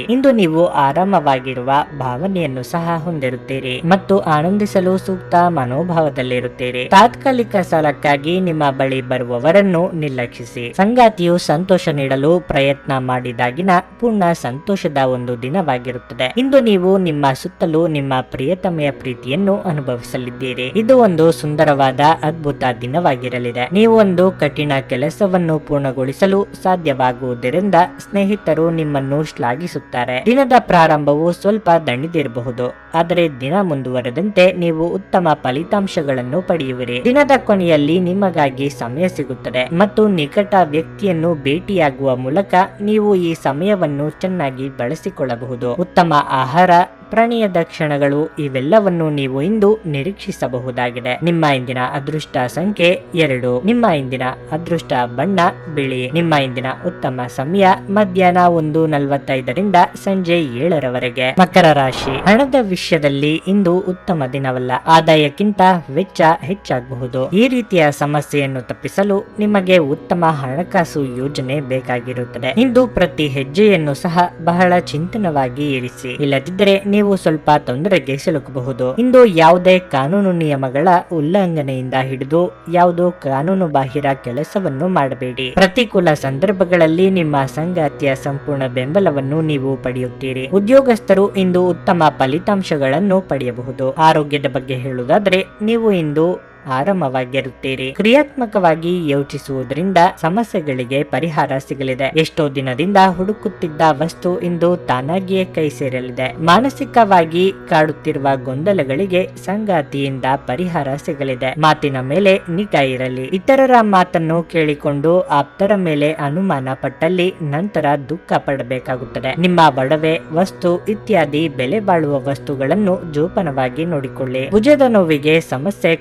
ಇಂದು ನೀವು ಆರಾಮವಾಗಿರುವ ಭಾವನೆಯನ್ನು ಸಹ ಹೊಂದಿರುತ್ತೀರಿ ಮತ್ತು ಆನಂದಿಸಲು ಸೂಕ್ತ ಮನೋಭಾವದಲ್ಲಿರುತ್ತೀರಿ. ತಾತ್ಕಾಲಿಕ ಸಾಲಕ್ಕಾಗಿ ನಿಮ್ಮ ಬಳಿ ಬರುವವರನ್ನು ನಿರ್ಲಕ್ಷಿಸಿ. ಸಂಗಾತಿಯು ಸಂತೋಷ ನೀಡಲು ಪ್ರಯತ್ನ ಮಾಡಿದಾಗಿನ ಪೂರ್ಣ ಸಂತೋಷದ ಒಂದು ದಿನವಾಗಿರುತ್ತದೆ. ಇಂದು ನೀವು ನಿಮ್ಮ ಸುತ್ತಲೂ ನಿಮ್ಮ ಪ್ರಿಯತಮೆಯ ಪ್ರೀತಿಯನ್ನು ಅನುಭವಿಸಲಿದ್ದೀರಿ. ಇದು ಒಂದು ಸುಂದರವಾದ ಅದ್ಭುತ ದಿನವಾಗಿರಲಿದೆ. ನೀವು ಒಂದು ಕಠಿಣ ಕೆಲಸವನ್ನು ಪೂರ್ಣಗೊಳಿಸಲು ಸಾಧ್ಯವಾಗುವುದರಿಂದ ಸ್ನೇಹಿತರು ನಿಮ್ಮನ್ನು ಶ್ಲಾಘಿಸುತ್ತಾರೆ. ದಿನದ ಪ್ರಾರಂಭವು ಸ್ವಲ್ಪ ದಣಿದಿರಬಹುದು. ಆದರೆ ದಿನ ಮುಂದುವರೆದಂತೆ ನೀವು ಉತ್ತಮ ಫಲಿತಾಂಶಗಳನ್ನು ಪಡೆಯುವಿರಿ. ದಿನದ ಕೊನೆಯಲ್ಲಿ ನಿಮಗಾಗಿ ಸಮಯ ಸಿಗುತ್ತದೆ ಮತ್ತು ನಿಕಟ ವ್ಯಕ್ತಿಯನ್ನು ಭೇಟಿಯಾಗುವ ಮೂಲಕ ನೀವು ಈ ಸಮಯವನ್ನು ಚೆನ್ನಾಗಿ ಬಳಸಿಕೊಳ್ಳಬಹುದು. ಉತ್ತಮ ಆಹಾರ ಪ್ರಣಯದ ದಕ್ಷಿಣಗಳು ಇವೆಲ್ಲವನ್ನು ನೀವು ಇಂದು ನಿರೀಕ್ಷಿಸಬಹುದಾಗಿದೆ. ನಿಮ್ಮ ಇಂದಿನ ಅದೃಷ್ಟ ಸಂಖ್ಯೆ ಎರಡು. ನಿಮ್ಮ ಇಂದಿನ ಅದೃಷ್ಟ ಬಣ್ಣ, ಬಿಳಿ. ನಿಮ್ಮ ಇಂದಿನ ಉತ್ತಮ ಸಮಯ ಮಧ್ಯಾಹ್ನ ಒಂದು ನಲವತ್ತೈದರಿಂದ ಸಂಜೆ ಏಳರವರೆಗೆ. ಮಕರ ರಾಶಿ. ಹಣದ ವಿಷಯದಲ್ಲಿ ಇಂದು ಉತ್ತಮ ದಿನವಲ್ಲ. ಆದಾಯಕ್ಕಿಂತ ವೆಚ್ಚ ಹೆಚ್ಚಾಗಬಹುದು. ಈ ರೀತಿಯ ಸಮಸ್ಯೆಯನ್ನು ತಪ್ಪಿಸಲು ನಿಮಗೆ ಉತ್ತಮ ಹಣಕಾಸು ಯೋಜನೆ ಬೇಕಾಗಿರುತ್ತದೆ. ಇಂದು ಪ್ರತಿ ಹೆಜ್ಜೆಯನ್ನು ಸಹ ಬಹಳ ಚಿಂತನವಾಗಿ ಇರಿಸಿ. ಇಲ್ಲದಿದ್ದರೆ ಸ್ವಲ್ಪ ತೊಂದರೆಗೆ ಸಿಲುಕಬಹುದು. ಇಂದು ಯಾವುದೇ ಕಾನೂನು ನಿಯಮಗಳ ಉಲ್ಲಂಘನೆಯಿಂದ ಹಿಡಿದು ಯಾವುದೋ ಕಾನೂನು ಬಾಹಿರ ಕೆಲಸವನ್ನು ಮಾಡಬೇಡಿ. ಪ್ರತಿಕೂಲ ಸಂದರ್ಭಗಳಲ್ಲಿ ನಿಮ್ಮ ಸಂಗಾತಿಯ ಸಂಪೂರ್ಣ ಬೆಂಬಲವನ್ನು ನೀವು ಪಡೆಯುತ್ತೀರಿ. ಉದ್ಯೋಗಸ್ಥರು ಇಂದು ಉತ್ತಮ ಫಲಿತಾಂಶಗಳನ್ನು ಪಡೆಯಬಹುದು. ಆರೋಗ್ಯದ ಬಗ್ಗೆ ಹೇಳುವುದಾದ್ರೆ, ನೀವು ಇಂದು ಆರಾಮವಾಗಿರುತ್ತೀರಿ ಕ್ರಿಯಾತ್ಮಕವಾಗಿ ಯೋಚಿಸುವುದರಿಂದ ಸಮಸ್ಯೆಗಳಿಗೆ ಪರಿಹಾರ ಸಿಗಲಿದೆ. ಎಷ್ಟೋ ದಿನದಿಂದ ಹುಡುಕುತ್ತಿದ್ದ ವಸ್ತು ಇಂದು ತಾನಾಗಿಯೇ ಕೈ ಸೇರಲಿದೆ. ಮಾನಸಿಕವಾಗಿ ಕಾಡುತ್ತಿರುವ ಗೊಂದಲಗಳಿಗೆ ಸಂಗಾತಿಯಿಂದ ಪರಿಹಾರ ಸಿಗಲಿದೆ. ಮಾತಿನ ಮೇಲೆ ನಿಗಾ ಇರಲಿ. ಇತರರ ಮಾತನ್ನು ಕೇಳಿಕೊಂಡು ಆಪ್ತರ ಮೇಲೆ ಅನುಮಾನ ಪಟ್ಟಲ್ಲಿ ನಂತರ ದುಃಖ ಪಡಬೇಕಾಗುತ್ತದೆ. ನಿಮ್ಮ ಒಡವೆ, ವಸ್ತು ಇತ್ಯಾದಿ ಬೆಲೆ ಬಾಳುವ ವಸ್ತುಗಳನ್ನು ಜೋಪನವಾಗಿ ನೋಡಿಕೊಳ್ಳಿ. ಭುಜದ ನೋವಿಗೆ ಸಮಸ್ಯೆ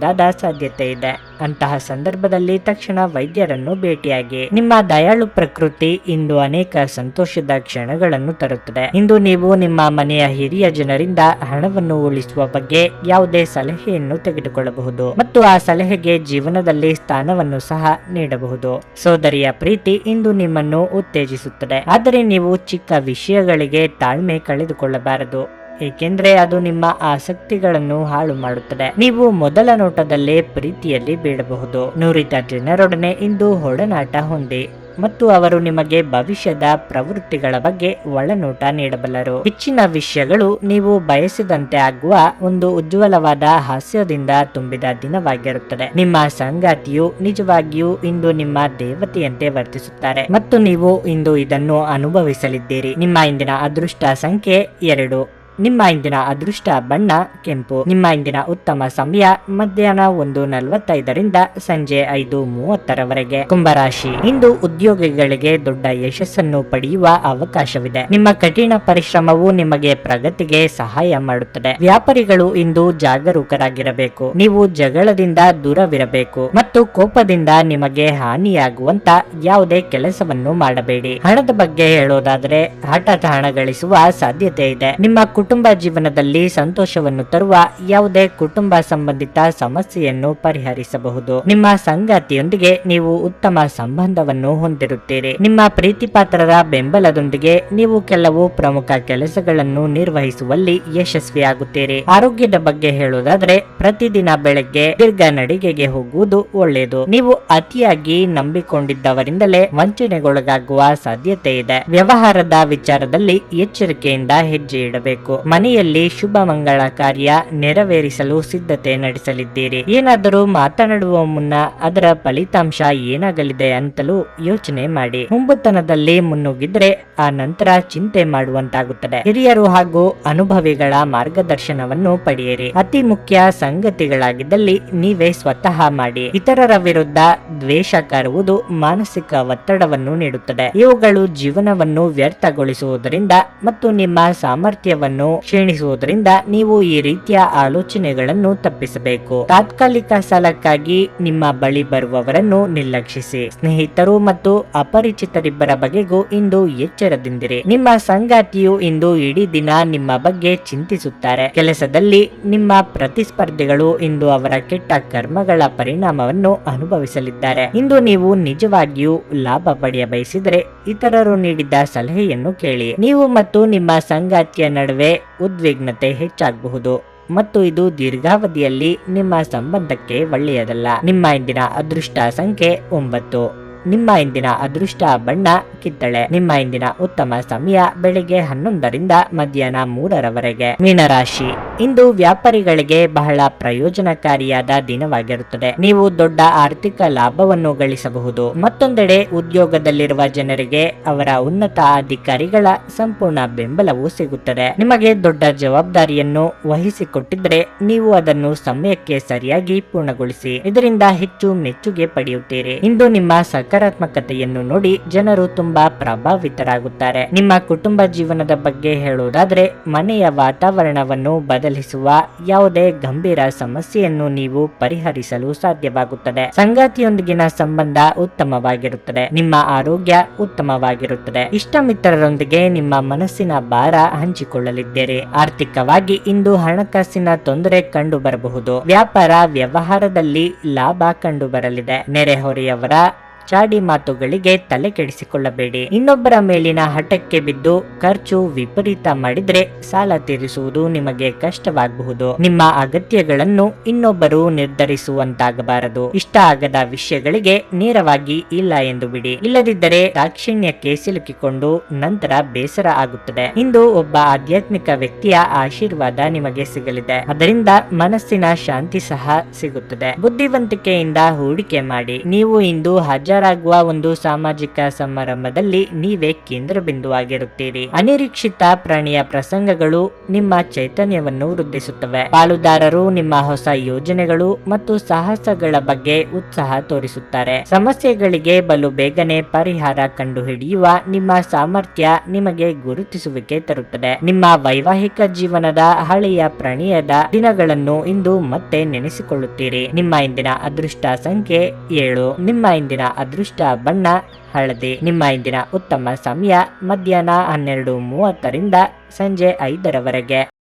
ಕಾಡಬಹುದಾದ ಸಾಧ್ಯತೆ ಇದೆ. ಅಂತಹ ಸಂದರ್ಭದಲ್ಲಿ ತಕ್ಷಣ ವೈದ್ಯರನ್ನು ಭೇಟಿಯಾಗಿ. ನಿಮ್ಮ ದಯಾಳು ಪ್ರಕೃತಿ ಇಂದು ಅನೇಕ ಸಂತೋಷದ ಕ್ಷಣಗಳನ್ನು ತರುತ್ತದೆ. ಇಂದು ನೀವು ನಿಮ್ಮ ಮನೆಯ ಹಿರಿಯ ಜನರಿಂದ ಹಣವನ್ನು ಉಳಿಸುವ ಬಗ್ಗೆ ಯಾವುದೇ ಸಲಹೆಯನ್ನು ತೆಗೆದುಕೊಳ್ಳಬಹುದು. ಮತ್ತು ಆ ಸಲಹೆಗೆ ಜೀವನದಲ್ಲಿ ಸ್ಥಾನವನ್ನು ಸಹ ನೀಡಬಹುದು. ಸೋದರಿಯ ಪ್ರೀತಿ ಇಂದು ನಿಮ್ಮನ್ನು ಉತ್ತೇಜಿಸುತ್ತದೆ. ಆದರೆ ನೀವು ಚಿಕ್ಕ ವಿಷಯಗಳಿಗೆ ತಾಳ್ಮೆ ಕಳೆದುಕೊಳ್ಳಬಾರದು. ಏಕೆಂದ್ರೆ ಅದು ನಿಮ್ಮ ಆಸಕ್ತಿಗಳನ್ನು ಹಾಳು ಮಾಡುತ್ತದೆ. ನೀವು ಮೊದಲ ನೋಟದಲ್ಲೇ ಪ್ರೀತಿಯಲ್ಲಿ ಬೀಳಬಹುದು. ನುರಿತ ಜನರೊಡನೆ ಇಂದು ಒಡನಾಟ ಹೊಂದಿ ಮತ್ತು ಅವರು ನಿಮಗೆ ಭವಿಷ್ಯದ ಪ್ರವೃತ್ತಿಗಳ ಬಗ್ಗೆ ಒಳನೋಟ ನೀಡಬಲ್ಲರು. ಹೆಚ್ಚಿನ ವಿಷಯಗಳು ನೀವು ಬಯಸಿದಂತೆ ಆಗುವ ಒಂದು ಉಜ್ವಲವಾದ ಹಾಸ್ಯದಿಂದ ತುಂಬಿದ ದಿನವಾಗಿರುತ್ತದೆ. ನಿಮ್ಮ ಸಂಗಾತಿಯು ನಿಜವಾಗಿಯೂ ಇಂದು ನಿಮ್ಮ ದೇವತೆಯಂತೆ ವರ್ತಿಸುತ್ತಾರೆ. ಮತ್ತು ನೀವು ಇಂದು ಇದನ್ನು ಅನುಭವಿಸಲಿದ್ದೀರಿ. ನಿಮ್ಮ ಇಂದಿನ ಅದೃಷ್ಟ ಸಂಖ್ಯೆ ಎರಡು. ನಿಮ್ಮ ಇಂದಿನ ಅದೃಷ್ಟ ಬಣ್ಣ, ಕೆಂಪು. ನಿಮ್ಮ ಇಂದಿನ ಉತ್ತಮ ಸಮಯ, ಮಧ್ಯಾಹ್ನ ಒಂದು ನಲವತ್ತೈದರಿಂದ ಸಂಜೆ ಐದು ಮೂವತ್ತರವರೆಗೆ. ಕುಂಭರಾಶಿ. ಇಂದು ಉದ್ಯೋಗಿಗಳಿಗೆ ದೊಡ್ಡ ಯಶಸ್ಸನ್ನು ಪಡೆಯುವ ಅವಕಾಶವಿದೆ. ನಿಮ್ಮ ಕಠಿಣ ಪರಿಶ್ರಮವು ನಿಮಗೆ ಪ್ರಗತಿಗೆ ಸಹಾಯ ಮಾಡುತ್ತದೆ. ವ್ಯಾಪಾರಿಗಳು ಇಂದು ಜಾಗರೂಕರಾಗಿರಬೇಕು. ನೀವು ಜಗಳದಿಂದ ದೂರವಿರಬೇಕು ಮತ್ತು ಕೋಪದಿಂದ ನಿಮಗೆ ಹಾನಿಯಾಗುವಂತ ಯಾವುದೇ ಕೆಲಸವನ್ನು ಮಾಡಬೇಡಿ. ಹಣದ ಬಗ್ಗೆ ಹೇಳೋದಾದ್ರೆ ಹಣ ಗಳಿಸುವ ಸಾಧ್ಯತೆ ಇದೆ. ನಿಮ್ಮ ಜೀವನದಲ್ಲಿ ಸಂತೋಷವನ್ನು ತರುವ ಯಾವುದೇ ಕುಟುಂಬ ಸಂಬಂಧಿತ ಸಮಸ್ಯೆಯನ್ನು ಪರಿಹರಿಸಬಹುದು. ನಿಮ್ಮ ಸಂಗಾತಿಯೊಂದಿಗೆ ನೀವು ಉತ್ತಮ ಸಂಬಂಧವನ್ನು ಹೊಂದಿರುತ್ತೀರಿ. ನಿಮ್ಮ ಪ್ರೀತಿಪಾತ್ರರ ಬೆಂಬಲದೊಂದಿಗೆ ನೀವು ಕೆಲವು ಪ್ರಮುಖ ಕೆಲಸಗಳನ್ನು ನಿರ್ವಹಿಸುವಲ್ಲಿ ಯಶಸ್ವಿಯಾಗುತ್ತೀರಿ. ಆರೋಗ್ಯದ ಬಗ್ಗೆ ಹೇಳುವುದಾದ್ರೆ, ಪ್ರತಿದಿನ ಬೆಳಗ್ಗೆ ದೀರ್ಘ ನಡಿಗೆಗೆ ಹೋಗುವುದು ಒಳ್ಳೆಯದು. ನೀವು ಅತಿಯಾಗಿ ನಂಬಿಕೊಂಡಿದ್ದವರಿಂದಲೇ ವಂಚನೆಗೊಳಗಾಗುವ ಸಾಧ್ಯತೆ ಇದೆ. ವ್ಯವಹಾರದ ವಿಚಾರದಲ್ಲಿ ಎಚ್ಚರಿಕೆಯಿಂದ ಹೆಜ್ಜೆ ಇಡಬೇಕು. ಮನೆಯಲ್ಲಿ ಶುಭ ಮಂಗಳ ಕಾರ್ಯ ನೆರವೇರಿಸಲು ಸಿದ್ಧತೆ ನಡೆಸಲಿದ್ದೀರಿ. ಏನಾದರೂ ಮಾತನಾಡುವ ಮುನ್ನ ಅದರ ಫಲಿತಾಂಶ ಏನಾಗಲಿದೆ ಅಂತಲೂ ಯೋಚನೆ ಮಾಡಿ. ಹುಂಬುತನದಲ್ಲಿ ಮುನ್ನುಗ್ಗಿದ್ರೆ ಆ ನಂತರ ಚಿಂತೆ ಮಾಡುವಂತಾಗುತ್ತದೆ. ಹಿರಿಯರು ಹಾಗೂ ಅನುಭವಿಗಳ ಮಾರ್ಗದರ್ಶನವನ್ನು ಪಡೆಯಿರಿ. ಅತಿ ಮುಖ್ಯ ಸಂಗತಿಗಳಾಗಿದ್ದಲ್ಲಿ ನೀವೇ ಸ್ವತಃ ಮಾಡಿ. ಇತರರ ವಿರುದ್ಧ ದ್ವೇಷ ಕರುವುದು ಮಾನಸಿಕ ಒತ್ತಡವನ್ನು ನೀಡುತ್ತದೆ. ಇವುಗಳು ಜೀವನವನ್ನು ವ್ಯರ್ಥಗೊಳಿಸುವುದರಿಂದ ಮತ್ತು ನಿಮ್ಮ ಸಾಮರ್ಥ್ಯವನ್ನು ಕ್ಷೀಣಿಸುವುದರಿಂದ ನೀವು ಈ ರೀತಿಯ ಆಲೋಚನೆಗಳನ್ನು ತಪ್ಪಿಸಬೇಕು. ತಾತ್ಕಾಲಿಕ ಸಾಲಕ್ಕಾಗಿ ನಿಮ್ಮ ಬಳಿ ಬರುವವರನ್ನು ನಿರ್ಲಕ್ಷಿಸಿ. ಸ್ನೇಹಿತರು ಮತ್ತು ಅಪರಿಚಿತರಿಬ್ಬರ ಬಗೆಗೂ ಇಂದು ಎಚ್ಚರದಿಂದಿರಿ. ನಿಮ್ಮ ಸಂಗಾತಿಯು ಇಂದು ಇಡೀ ದಿನ ನಿಮ್ಮ ಬಗ್ಗೆ ಚಿಂತಿಸುತ್ತಾರೆ. ಕೆಲಸದಲ್ಲಿ ನಿಮ್ಮ ಪ್ರತಿಸ್ಪರ್ಧಿಗಳು ಇಂದು ಅವರ ಕೆಟ್ಟ ಕರ್ಮಗಳ ಪರಿಣಾಮವನ್ನು ಅನುಭವಿಸಲಿದ್ದಾರೆ. ಇಂದು ನೀವು ನಿಜವಾಗಿಯೂ ಲಾಭ ಪಡೆಯ ಬಯಸಿದರೆ ಇತರರು ನೀಡಿದ ಸಲಹೆಯನ್ನು ಕೇಳಿ. ನೀವು ಮತ್ತು ನಿಮ್ಮ ಸಂಗಾತಿಯ ನಡುವೆ ಉದ್ವಿಗ್ನತೆ ಹೆಚ್ಚಾಗಬಹುದು. ಮತ್ತು ಇದು ದೀರ್ಘಾವಧಿಯಲ್ಲಿ ನಿಮ್ಮ ಸಂಬಂಧಕ್ಕೆ ಒಳ್ಳೆಯದಲ್ಲ. ನಿಮ್ಮ ಇಂದಿನ ಅದೃಷ್ಟ ಸಂಖ್ಯೆ ಒಂಬತ್ತು. ನಿಮ್ಮ ಇಂದಿನ ಅದೃಷ್ಟ ಬಣ್ಣ ಕಿತ್ತಳೆ. ನಿಮ್ಮ ಇಂದಿನ ಉತ್ತಮ ಸಮಯ ಬೆಳಿಗ್ಗೆ ಹನ್ನೊಂದರಿಂದ ಮಧ್ಯಾಹ್ನ ಮೂರರವರೆಗೆ. ಮೀನರಾಶಿ. ಇಂದು ವ್ಯಾಪಾರಿಗಳಿಗೆ ಬಹಳ ಪ್ರಯೋಜನಕಾರಿಯಾದ ದಿನವಾಗಿರುತ್ತದೆ. ನೀವು ದೊಡ್ಡ ಆರ್ಥಿಕ ಲಾಭವನ್ನು ಗಳಿಸಬಹುದು. ಮತ್ತೊಂದೆಡೆ ಉದ್ಯೋಗದಲ್ಲಿರುವ ಜನರಿಗೆ ಅವರ ಉನ್ನತ ಅಧಿಕಾರಿಗಳ ಸಂಪೂರ್ಣ ಬೆಂಬಲವು ಸಿಗುತ್ತದೆ. ನಿಮಗೆ ದೊಡ್ಡ ಜವಾಬ್ದಾರಿಯನ್ನು ವಹಿಸಿಕೊಟ್ಟಿದ್ರೆ ನೀವು ಅದನ್ನು ಸಮಯಕ್ಕೆ ಸರಿಯಾಗಿ ಪೂರ್ಣಗೊಳಿಸಿ. ಇದರಿಂದ ಹೆಚ್ಚು ಮೆಚ್ಚುಗೆ ಪಡೆಯುತ್ತೀರಿ. ಇಂದು ನಿಮ್ಮ ಸಕಾರಾತ್ಮಕತೆಯನ್ನು ನೋಡಿ ಜನರು ತುಂಬಾ ಪ್ರಭಾವಿತರಾಗುತ್ತಾರೆ. ನಿಮ್ಮ ಕುಟುಂಬ ಜೀವನದ ಬಗ್ಗೆ ಹೇಳುವುದಾದ್ರೆ, ಮನೆಯ ವಾತಾವರಣವನ್ನು ಬದಲಿಸುವ ಯಾವುದೇ ಗಂಭೀರ ಸಮಸ್ಯೆಯನ್ನು ನೀವು ಪರಿಹರಿಸಲು ಸಾಧ್ಯವಾಗುತ್ತದೆ. ಸಂಗಾತಿಯೊಂದಿಗಿನ ಸಂಬಂಧ ಉತ್ತಮವಾಗಿರುತ್ತದೆ. ನಿಮ್ಮ ಆರೋಗ್ಯ ಉತ್ತಮವಾಗಿರುತ್ತದೆ. ಇಷ್ಟ ಮಿತ್ರರೊಂದಿಗೆ ನಿಮ್ಮ ಮನಸ್ಸಿನ ಭಾರ ಹಂಚಿಕೊಳ್ಳಲಿದ್ದೀರಿ. ಆರ್ಥಿಕವಾಗಿ ಇಂದು ಹಣಕಾಸಿನ ತೊಂದರೆ ಕಂಡು ಬರಬಹುದು ವ್ಯಾಪಾರ ವ್ಯವಹಾರದಲ್ಲಿ ಲಾಭ ಕಂಡು ಬರಲಿದೆ ನೆರೆಹೊರೆಯವರ ಚಾಡಿ ಮಾತುಗಳಿಗೆ ತಲೆ ಕೆಡಿಸಿಕೊಳ್ಳಬೇಡಿ ಇನ್ನೊಬ್ಬರ ಮೇಲಿನ ಹಠಕ್ಕೆ ಬಿದ್ದು ಖರ್ಚು ವಿಪರೀತ ಮಾಡಿದ್ರೆ ಸಾಲ ತೀರಿಸುವುದು ನಿಮಗೆ ಕಷ್ಟವಾಗಬಹುದು. ನಿಮ್ಮ ಅಗತ್ಯಗಳನ್ನು ಇನ್ನೊಬ್ಬರು ನಿರ್ಧರಿಸುವಂತಾಗಬಾರದು. ಇಷ್ಟ ಆಗದ ವಿಷಯಗಳಿಗೆ ನೇರವಾಗಿ ಇಲ್ಲ ಎಂದು ಬಿಡಿ. ಇಲ್ಲದಿದ್ದರೆ ದಾಕ್ಷಿಣ್ಯಕ್ಕೆ ಸಿಲುಕಿಕೊಂಡು ನಂತರ ಬೇಸರ ಆಗುತ್ತದೆ. ಇಂದು ಒಬ್ಬ ಆಧ್ಯಾತ್ಮಿಕ ವ್ಯಕ್ತಿಯ ಆಶೀರ್ವಾದ ನಿಮಗೆ ಸಿಗಲಿದೆ. ಅದರಿಂದ ಮನಸ್ಸಿನ ಶಾಂತಿ ಸಹ ಸಿಗುತ್ತದೆ. ಬುದ್ಧಿವಂತಿಕೆಯಿಂದ ಹೂಡಿಕೆ ಮಾಡಿ. ನೀವು ಇಂದು ಹಾಜರಾಗುವ ಒಂದು ಸಾಮಾಜಿಕ ಸಮಾರಂಭದಲ್ಲಿ ನೀವೇ ಕೇಂದ್ರ ಬಿಂದುವಾಗಿರುತ್ತೀರಿ ಅನಿರೀಕ್ಷಿತ ಪ್ರಾಣಿಯ ಪ್ರಸಂಗಗಳು ನಿಮ್ಮ ಚೈತನ್ಯವನ್ನು ವೃದ್ಧಿಸುತ್ತವೆ. ಪಾಲುದಾರರು ನಿಮ್ಮ ಹೊಸ ಯೋಜನೆಗಳು ಮತ್ತು ಸಾಹಸಗಳ ಬಗ್ಗೆ ಉತ್ಸಾಹ ತೋರಿಸುತ್ತಾರೆ. ಸಮಸ್ಯೆಗಳಿಗೆ ಬಲು ಬೇಗನೆ ಪರಿಹಾರ ಕಂಡುಹಿಡಿಯುವ ನಿಮ್ಮ ಸಾಮರ್ಥ್ಯ ನಿಮಗೆ ಗುರುತಿಸುವಿಕೆ ತರುತ್ತದೆ. ನಿಮ್ಮ ವೈವಾಹಿಕ ಜೀವನದ ಹಳೆಯ ಪ್ರಣಯದ ದಿನಗಳನ್ನು ಇಂದು ಮತ್ತೆ ನೆನೆಸಿಕೊಳ್ಳುತ್ತೀರಿ. ನಿಮ್ಮ ಇಂದಿನ ಅದೃಷ್ಟ ಸಂಖ್ಯೆ ಏಳು. ನಿಮ್ಮ ಇಂದಿನ ಅದೃಷ್ಟ ಬಣ್ಣ ಹಳದಿ. ನಿಮ್ಮ ಇಂದಿನ ಉತ್ತಮ ಸಮಯ ಮಧ್ಯಾಹ್ನ ಹನ್ನೆರಡು ಮೂವತ್ತರಿಂದ ಸಂಜೆ ಐದರವರೆಗೆ.